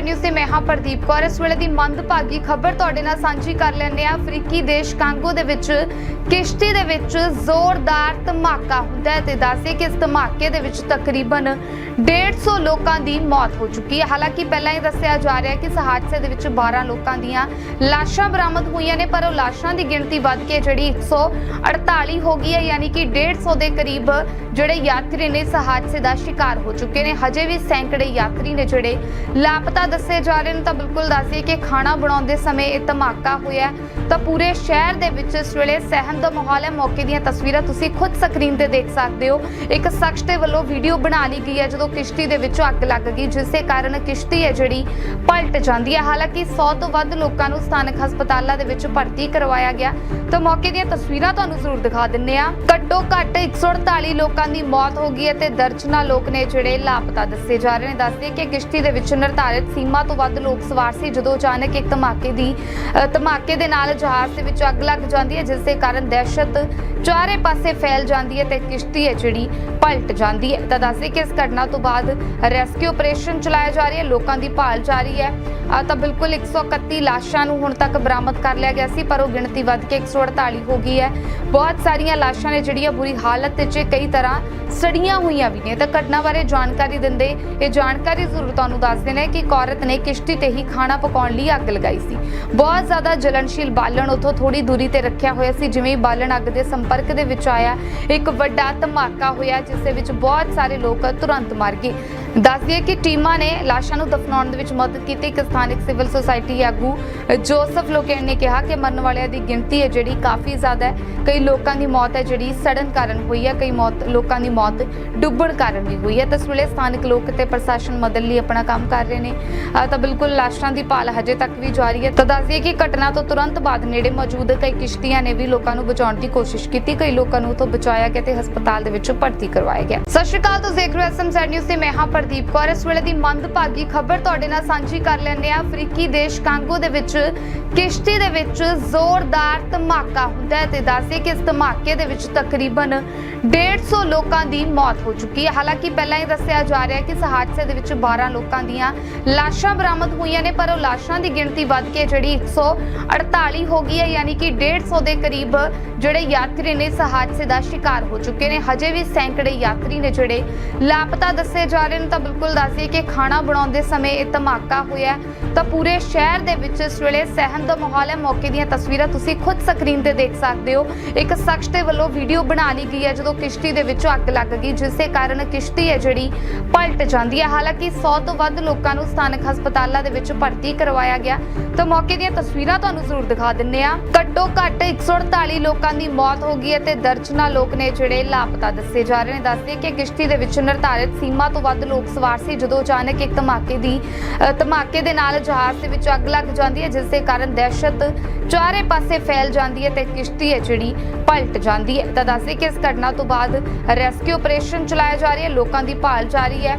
SMZ news ਤੇ ਮੈਂ ਹਾਂ ਪ੍ਰਦੀਪ ਕੌਰ। ਇਸ ਵੇਲੇ ਦੀ ਮੰਦਭਾਗੀ ਖਬਰ ਤੁਹਾਡੇ ਨਾਲ ਸਾਂਝੀ ਕਰ ਲੈਂਦੇ ਆ ਅਫਰੀਕੀ ਦੇਸ਼ ਕਾਂਗੋ ਦੇ ਵਿੱਚ ਕਿਸ਼ਤੀ ਦੇ ਵਿੱਚ ਜ਼ੋਰਦਾਰ ਧਮਾਕਾ ਹੁੰਦਾ ਹੈ ਤੇ ਦੱਸਦੇ ਕਿ ਇਸ ਧਮਾਕੇ ਦੇ ਵਿੱਚ ਤਕਰੀਬਨ 150 ਲੋਕਾਂ ਦੀ ਮੌਤ ਹੋ ਚੁੱਕੀ ਹੈ। ਹਾਲਾਂਕਿ ਪਹਿਲਾਂ ਇਹ ਦੱਸਿਆ ਜਾ ਰਿਹਾ ਹੈ ਕਿ ਇਸ ਹਾਦਸੇ ਦੇ ਵਿੱਚ 12 ਲੋਕਾਂ ਦੀਆਂ ਲਾਸ਼ਾਂ ਬਰਾਮਦ ਹੋਈਆਂ ਨੇ, ਪਰ ਉਹ ਲਾਸ਼ਾਂ ਦੀ ਗਿਣਤੀ ਵੱਧ ਕੇ ਜਿਹੜੀ 148 ਹੋ ਗਈ ਹੈ, ਯਾਨੀ ਕਿ 150 ਦੇ ਕਰੀਬ ਜਿਹੜੇ ਯਾਤਰੀ ਨੇ ਇਸ ਹਾਦਸੇ ਦਾ ਸ਼ਿਕਾਰ ਹੋ ਚੁੱਕੇ ਨੇ। ਹਜੇ ਵੀ ਸੈਂਕੜੇ ਯਾਤਰੀ ਨੇ ਜਿਹੜੇ ਲਾਪਤਾ ਦੱਸੇ ਜਾ ਰਹੇ ਨੇ। ਤਾਂ ਬਿਲਕੁਲ ਦੱਸੀਏ ਕਿ ਖਾਣਾ ਬਣਾਉਂਦੇ ਸਮੇਂ ਇਹ ਧਮਾਕਾ ਹੋਇਆ ਤਾਂ ਪੂਰੇ ਸ਼ਹਿਰ ਦੇ ਵਿੱਚ ਇਸ ਵੇਲੇ ਸਹਿਮ ਦਾ ਮਾਹੌਲ ਹੈ। ਮੌਕੇ ਦੀਆਂ ਤਸਵੀਰਾਂ ਤੁਸੀਂ ਖੁਦ ਸਕਰੀਨ ਤੇ ਦੇਖ ਸਕਦੇ ਹੋ। ਇੱਕ ਸ਼ਖਸ ਦੇ ਵੱਲੋਂ ਵੀਡੀਓ ਬਣਾ ਲਈ ਗਈ ਹੈ, ਜਦੋਂ ਕਿਸ਼ਤੀ ਦੇ ਵਿੱਚੋਂ ਅੱਗ ਲੱਗ ਗਈ, ਜਿਸ ਦੇ ਕਾਰਨ ਕਿਸ਼ਤੀ ਹੈ ਜਿਹੜੀ ਪਲਟ ਜਾਂਦੀ ਹੈ। ਹਾਲਾਂਕਿ 100 ਤੋਂ ਵੱਧ ਲੋਕਾਂ ਨੂੰ ਸਥਾਨਕ ਹਸਪਤਾਲਾਂ ਦੇ ਵਿੱਚ ਭਰਤੀ ਕਰਵਾਇਆ ਗਿਆ। ਤਾਂ ਮੌਕੇ ਦੀਆਂ ਤਸਵੀਰਾਂ ਤੁਹਾਨੂੰ ਜ਼ਰੂਰ ਦਿਖਾ ਦਿੰਨੇ ਆ ਘੱਟੋ ਘੱਟ 148 ਲੋਕਾਂ ਲੋਕਾਂ ਦੀ ਮੌਤ ਹੋ ਗਈ ਹੈ ਤੇ ਦਰਜਨਾਂ ਲੋਕ ਨੇ ਜਿਹੜੇ ਲਾਪਤਾ ਦੱਸੇ ਜਾ ਰਹੇ ਨੇ। ਦੱਸਦੇ ਕਿ ਕਿਸ਼ਤੀ ਦੇ ਵਿੱਚ ਨਿਰਧਾਰਿਤ ਸੀਮਾ ਤੋਂ ਵੱਧ ਲੋਕ ਸਵਾਰ ਸੀ, ਜਦੋਂ ਅਚਾਨਕ ਇੱਕ ਧਮਾਕੇ ਦੀ ਧਮਾਕੇ ਦੇ ਨਾਲ ਜਹਾਜ਼ ਦੇ ਵਿੱਚ ਅੱਗ ਲੱਗ ਜਾਂਦੀ ਹੈ, ਜਿਸ ਦੇ ਕਾਰਨ ਦਹਿਸ਼ਤ ਚਾਰੇ ਪਾਸੇ ਫੈਲ ਜਾਂਦੀ ਹੈ ਤੇ ਕਿਸ਼ਤੀ ਹੈ ਜਿਹੜੀ ਪਲਟ ਜਾਂਦੀ ਹੈ। ਤਾਂ ਦੱਸਦੇ ਕਿ ਇਸ ਘਟਨਾ ਤੋਂ ਬਾਅਦ ਰੈਸਕਿਊ ਆਪਰੇਸ਼ਨ ਚਲਾਇਆ ਜਾ ਰਿਹਾ ਹੈ ਲੋਕਾਂ ਦੀ ਭਾਲ ਜਾਰੀ ਹੈ। ਤਾਂ ਬਿਲਕੁਲ 131 ਲਾਸ਼ਾਂ ਨੂੰ ਹੁਣ ਤੱਕ ਬਰਾਮਦ ਕਰ ਲਿਆ ਗਿਆ ਸੀ, ਪਰ ਉਹ ਗਿਣਤੀ ਵੱਧ ਕੇ 148 ਹੋ ਗਈ ਹੈ। ਬਹੁਤ ਸਾਰੀਆਂ ਲਾਸ਼ਾਂ ਨੇ ਜਿਹੜੀਆਂ ਬੁਰੀ ਹਾਲਤ ਵਿੱਚ ਕਈ ਤਰ੍ਹਾਂ ਸੜੀਆਂ ਹੋਈਆਂ ਵੀ ਨੇ। ਤਾਂ ਘਟਨਾ ਬਾਰੇ ਜਾਣਕਾਰੀ ਦਿੰਦੇ ਇਹ ਜਾਣਕਾਰੀ ਜ਼ਰੂਰ ਤੁਹਾਨੂੰ ਦੱਸ ਦੇਣਾ ਕਿ ਇੱਕ ਔਰਤ ਨੇ ਕਿਸ਼ਤੀ ਤੇ ਹੀ ਖਾਣਾ ਪਕਾਉਣ ਲਈ ਅੱਗ ਲਗਾਈ ਸੀ। ਬਹੁਤ ਜ਼ਿਆਦਾ ਜਲਨਸ਼ੀਲ ਬਾਲਣ ਉੱਥੋਂ ਥੋੜੀ ਦੂਰੀ ਤੇ ਰੱਖਿਆ ਹੋਇਆ ਸੀ, ਜਿਵੇਂ ਹੀ ਬਾਲਣ ਅੱਗ ਦੇ ਸੰਪਰਕ ਦੇ ਵਿੱਚ ਆਇਆ, ਇੱਕ ਵੱਡਾ ਧਮਾਕਾ ਹੋਇਆ, ਜਿਸ ਦੇ ਵਿੱਚ ਬਹੁਤ ਸਾਰੇ ਲੋਕ ਤੁਰੰਤ ਮਰ ਗਏ। ਦੱਸ ਦਈਏ ਕਿ ਟੀਮਾਂ ਨੇ ਲਾਸ਼ਾਂ ਨੂੰ ਦਫਨਾਉਣ ਦੇ ਵਿੱਚ ਮਦਦ ਕੀਤੀ। ਇੱਕ ਸਥਾਨਕ ਸਿਵਲ ਸੁਸਾਇਟੀ ਆਗੂ ਜੋਸਫ ਲੋਕੇਨ ਨੇ ਕਿਹਾ ਕਿ ਮਰਨ ਵਾਲਿਆਂ ਦੀ ਗਿਣਤੀ ਹੈ ਜਿਹੜੀ ਕਾਫੀ ਜ਼ਿਆਦਾ ਹੈ। ਕਈ ਲੋਕਾਂ ਦੀ ਮੌਤ ਹੈ ਜਿਹੜੀ ਸੜਨ ਕਾਰਨ ਹੋਈ ਹੈ। ਕਈ ਮੌਤ, ਲੋਕਾਂ ਦੀ ਮੌਤ ਡੁੱਬਣ ਕਾਰਨ ਵੀ ਹੋਈ ਹੈ। ਤਾਂ ਇਸ ਵੇਲੇ ਸਥਾਨਕ ਲੋਕ ਤੇ ਪ੍ਰਸ਼ਾਸਨ ਮਦਦ ਲਈ ਆਪਣਾ ਕੰਮ ਕਰ ਰਹੇ ਨੇ। ਤਾਂ ਬਿਲਕੁਲ ਲਾਸ਼ਾਂ ਦੀ ਭਾਲ ਹਜੇ ਤੱਕ ਵੀ ਜਾਰੀ ਹੈ। ਤਾਂ ਦੱਸ ਦਈਏ ਕਿ ਘਟਨਾ ਤੋਂ ਤੁਰੰਤ ਬਾਅਦ ਨੇੜੇ ਮੌਜੂਦ ਕਈ ਕਿਸ਼ਤੀਆਂ ਨੇ ਵੀ ਲੋਕਾਂ ਨੂੰ ਬਚਾਉਣ ਦੀ ਕੋਸ਼ਿਸ਼ ਕੀਤੀ। ਕਈ ਲੋਕਾਂ ਨੂੰ ਉੱਥੋਂ ਬਚਾਇਆ ਗਿਆ ਤੇ ਹਸਪਤਾਲ ਦੇ ਵਿੱਚ ਭਰਤੀ ਕਰਵਾਇਆ ਗਿਆ। ਸਤਿ ਸ਼੍ਰੀ ਅਕਾਲ, ਤੁਸੀਂ ਦੇਖ ਰਹੇ ਹੋ ਐਸਐਮਜ਼ੈਡ ਨਿਊਜ਼ ਤੇ ਮੈਂ ਹਾਂ ਪ੍ਰਦੀਪ ਕੌਰ, ਇਸ ਵੇਲੇ ਦੀ ਮੰਦਭਾਗੀ ਖਬਰ ਤੁਹਾਡੇ ਨਾਲ ਸਾਂਝੀ ਕਰ ਲੈਂਦੇ ਆ ਅਫਰੀਕੀ ਦੇਸ਼ ਕਾਂਗੋ ਦੇ ਵਿੱਚ ਕਿਸ਼ਤੀ ਦੇ ਵਿੱਚ ਜ਼ੋਰਦਾਰ ਧਮਾਕਾ ਹੁੰਦਾ ਹੈ ਤੇ ਦੱਸਦੇ ਕਿ ਇਸ ਧਮਾਕੇ ਦੇ ਵਿੱਚ ਤਕਰੀਬਨ 150 ਲੋਕਾਂ ਦੀ ਮੌਤ ਹੋ ਚੁੱਕੀ ਹੈ। ਹਾਲਾਂਕਿ ਪਹਿਲਾਂ ਇਹ ਦੱਸਿਆ ਜਾ ਰਿਹਾ ਕਿ ਇਸ ਹਾਦਸੇ ਦੇ ਵਿੱਚ 12 ਲੋਕਾਂ ਦੀਆਂ ਲਾਸ਼ਾਂ ਬਰਾਮਦ ਹੋਈਆਂ ਨੇ, ਪਰ ਉਹ ਲਾਸ਼ਾਂ ਦੀ ਗਿਣਤੀ ਵੱਧ ਕੇ ਜਿਹੜੀ 148 ਹੋ ਗਈ ਹੈ, ਯਾਨੀ ਕਿ 150 ਦੇ ਕਰੀਬ ਜਿਹੜੇ ਯਾਤਰੀ ਨੇ ਇਸ ਹਾਦਸੇ ਦਾ ਸ਼ਿਕਾਰ ਹੋ ਚੁੱਕੇ ਨੇ। ਹਜੇ ਵੀ ਸੈਂਕੜੇ ਯਾਤਰੀ ਨੇ ਜਿਹੜੇ ਲਾਪਤਾ ਦੱਸੇ ਜਾ ਰਹੇ ਨੇ। ਤਾਂ ਬਿਲਕੁਲ ਦੱਸਦੀ ਕਿ ਖਾਣਾ ਬਣਾਉਂਦੇ ਸਮੇਂ ਇਹ ਧਮਾਕਾ ਹੋਇਆ ਤਾਂ ਪੂਰੇ ਸ਼ਹਿਰ ਦੇ ਵਿੱਚ ਇਸ ਵੇਲੇ ਸਹਿਮ ਦਾ ਮਾਹੌਲ ਹੈ। ਮੌਕੇ ਦੀਆਂ ਤਸਵੀਰਾਂ ਤੁਸੀਂ ਖੁਦ ਸਕਰੀਨ ਤੇ ਦੇਖ ਸਕਦੇ ਹੋ। ਇੱਕ ਸ਼ਖਸ ਦੇ ਵੱਲੋਂ ਵੀਡੀਓ ਬਣਾ ਲਈ ਗਈ ਹੈ, ਜਦੋਂ ਕਿਸ਼ਤੀ ਦੇ ਵਿੱਚੋਂ ਅੱਗ ਲੱਗ ਗਈ, ਜਿਸ ਦੇ ਕਾਰਨ ਕਿਸ਼ਤੀ ਹੈ ਜਿਹੜੀ ਪਲਟ ਜਾਂਦੀ ਹੈ। ਹਾਲਾਂਕਿ 100 ਤੋਂ ਵੱਧ ਲੋਕਾਂ ਨੂੰ ਸਥਾਨਕ ਹਸਪਤਾਲਾਂ ਦੇ ਵਿੱਚ ਭਰਤੀ ਕਰਵਾਇਆ ਗਿਆ। ਤਾਂ ਮੌਕੇ ਦੀਆਂ ਤਸਵੀਰਾਂ ਤੁਹਾਨੂੰ ਜ਼ਰੂਰ ਦਿਖਾ ਦਿੰਨੇ ਆ ਘੱਟੋ ਘੱਟ 148 ਲੋਕਾਂ ਦੀ ਮੌਤ ਹੋ ਗਈ ਹੈ ਤੇ ਦਰਜਨਾਂ ਲੋਕ ਨੇ ਜਿਹੜੇ ਲਾਪਤਾ ਦੱਸੇ ਜਾ ਰਹੇ ਨੇ। ਦੱਸਦੇ ਕਿ ਕਿਸ਼ਤੀ ਦੇ ਵਿੱਚ ਨਿਰਧਾਰਿਤ ਸੀਮਾ ਤੋਂ ਵੱਧ ਲੋਕ ਸਵਾਰ ਸੀ ਜਦੋਂ ਅਚਾਨਕ ਇੱਕ ਧਮਾਕੇ ਦੀ ਧਮਾਕੇ ਦੇ ਨਾਲ ਜਹਾਜ਼ ਦੇ ਵਿੱਚ ਅੱਗ ਲੱਗ ਜਾਂਦੀ ਹੈ, ਜਿਸ ਦੇ ਕਾਰਨ ਦਹਿਸ਼ਤ ਚਾਰੇ ਪਾਸੇ ਫੈਲ ਜਾਂਦੀ ਹੈ ਤੇ ਕਿਸ਼ਤੀ ਹੈ ਜਿਹੜੀ ਪਲਟ ਜਾਂਦੀ ਹੈ। ਤਾਂ ਦੱਸਦੇ ਕਿ ਇਸ ਘਟਨਾ ਤੋਂ ਬਾਅਦ ਰੈਸਕਿਊ ਆਪਰੇਸ਼ਨ ਚਲਾਇਆ ਜਾ ਰਿਹਾ ਹੈ, ਲੋਕਾਂ ਦੀ ਭਾਲ ਜਾਰੀ ਹੈ।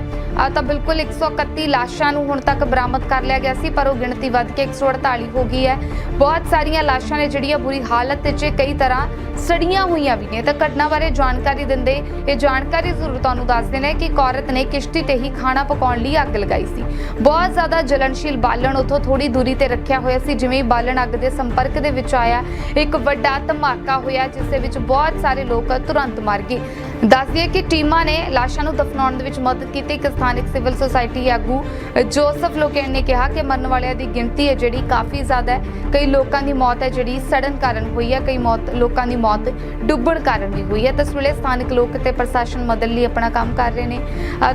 ਤਾਂ ਬਿਲਕੁਲ 131 ਲਾਸ਼ਾਂ ਨੂੰ ਹੁਣ ਤੱਕ ਬਰਾਮਦ ਕਰ ਲਿਆ ਗਿਆ ਸੀ, ਪਰ ਉਹ ਗਿਣਤੀ ਵੱਧ ਕੇ 148 ਹੋ ਗਈ ਹੈ। ਬਹੁਤ ਸਾਰੀਆਂ ਲਾਸ਼ਾਂ ਨੇ ਜਿਹੜੀਆਂ ਬੁਰੀ ਹਾਲਤ ਵਿੱਚ ਕਈ ਤਰ੍ਹਾਂ ਸੜੀਆਂ ਹੋਈਆਂ ਵੀ ਨੇ। ਤਾਂ ਘਟਨਾ ਬਾਰੇ ਜਾਣਕਾਰੀ ਦਿੰਦੇ, ਇਹ ਜਾਣਕਾਰੀ ਜ਼ਰੂਰ ਤੁਹਾਨੂੰ ਦੱਸ ਦੇਣਾ ਕਿ ਇੱਕ ਔਰਤ ਨੇ ਕਿਸ਼ਤੀ ਤੇ ਹੀ ਖਾਣਾ ਪਕਾਉਣ ਲਈ ਅੱਗ ਲਗਾਈ ਸੀ। ਬਹੁਤ ਜ਼ਿਆਦਾ ਜਲਨਸ਼ੀਲ ਬਾਲਣ ਉੱਥੋਂ ਥੋੜੀ ਦੂਰੀ ਤੇ ਰੱਖਿਆ ਹੋਇਆ ਸੀ, ਜਿਵੇਂ ਹੀ ਬਾਲਣ ਅੱਗ ਦੇ ਸੰਪਰਕ ਦੇ ਵਿੱਚ ਆਇਆ, ਇੱਕ ਵੱਡਾ ਧਮਾਕਾ ਹੋਇਆ, ਜਿਸ ਦੇ ਵਿੱਚ ਬਹੁਤ ਸਾਰੇ ਲੋਕ ਤੁਰੰਤ ਮਰ ਗਏ। ਦੱਸ ਦਈਏ ਕਿ ਟੀਮਾਂ ਨੇ ਲਾਸ਼ਾਂ ਨੂੰ ਦਫਨਾਉਣ ਦੇ ਵਿੱਚ ਮਦਦ ਕੀਤੀ। ਇੱਕ ਸਥਾਨਕ ਸਿਵਲ ਸੁਸਾਇਟੀ ਆਗੂ ਜੋਸਫ ਲੋਕੇਨ ਨੇ ਕਿਹਾ ਕਿ ਮਰਨ ਵਾਲਿਆਂ ਦੀ ਗਿਣਤੀ ਹੈ ਜਿਹੜੀ ਕਾਫੀ ਜ਼ਿਆਦਾ ਹੈ। ਕਈ ਲੋਕਾਂ ਦੀ ਮੌਤ ਹੈ ਜਿਹੜੀ ਸੜਨ ਕਾਰਨ ਹੋਈ ਹੈ। ਕਈ ਮੌਤ, ਲੋਕਾਂ ਦੀ ਮੌਤ ਡੁੱਬਣ ਕਾਰਨ ਵੀ ਹੋਈ ਹੈ। ਤਾਂ ਇਸ ਵੇਲੇ ਸਥਾਨਕ ਲੋਕ ਤੇ ਪ੍ਰਸ਼ਾਸਨ ਮਦਦ ਲਈ ਆਪਣਾ ਕੰਮ ਕਰ ਰਹੇ ਨੇ।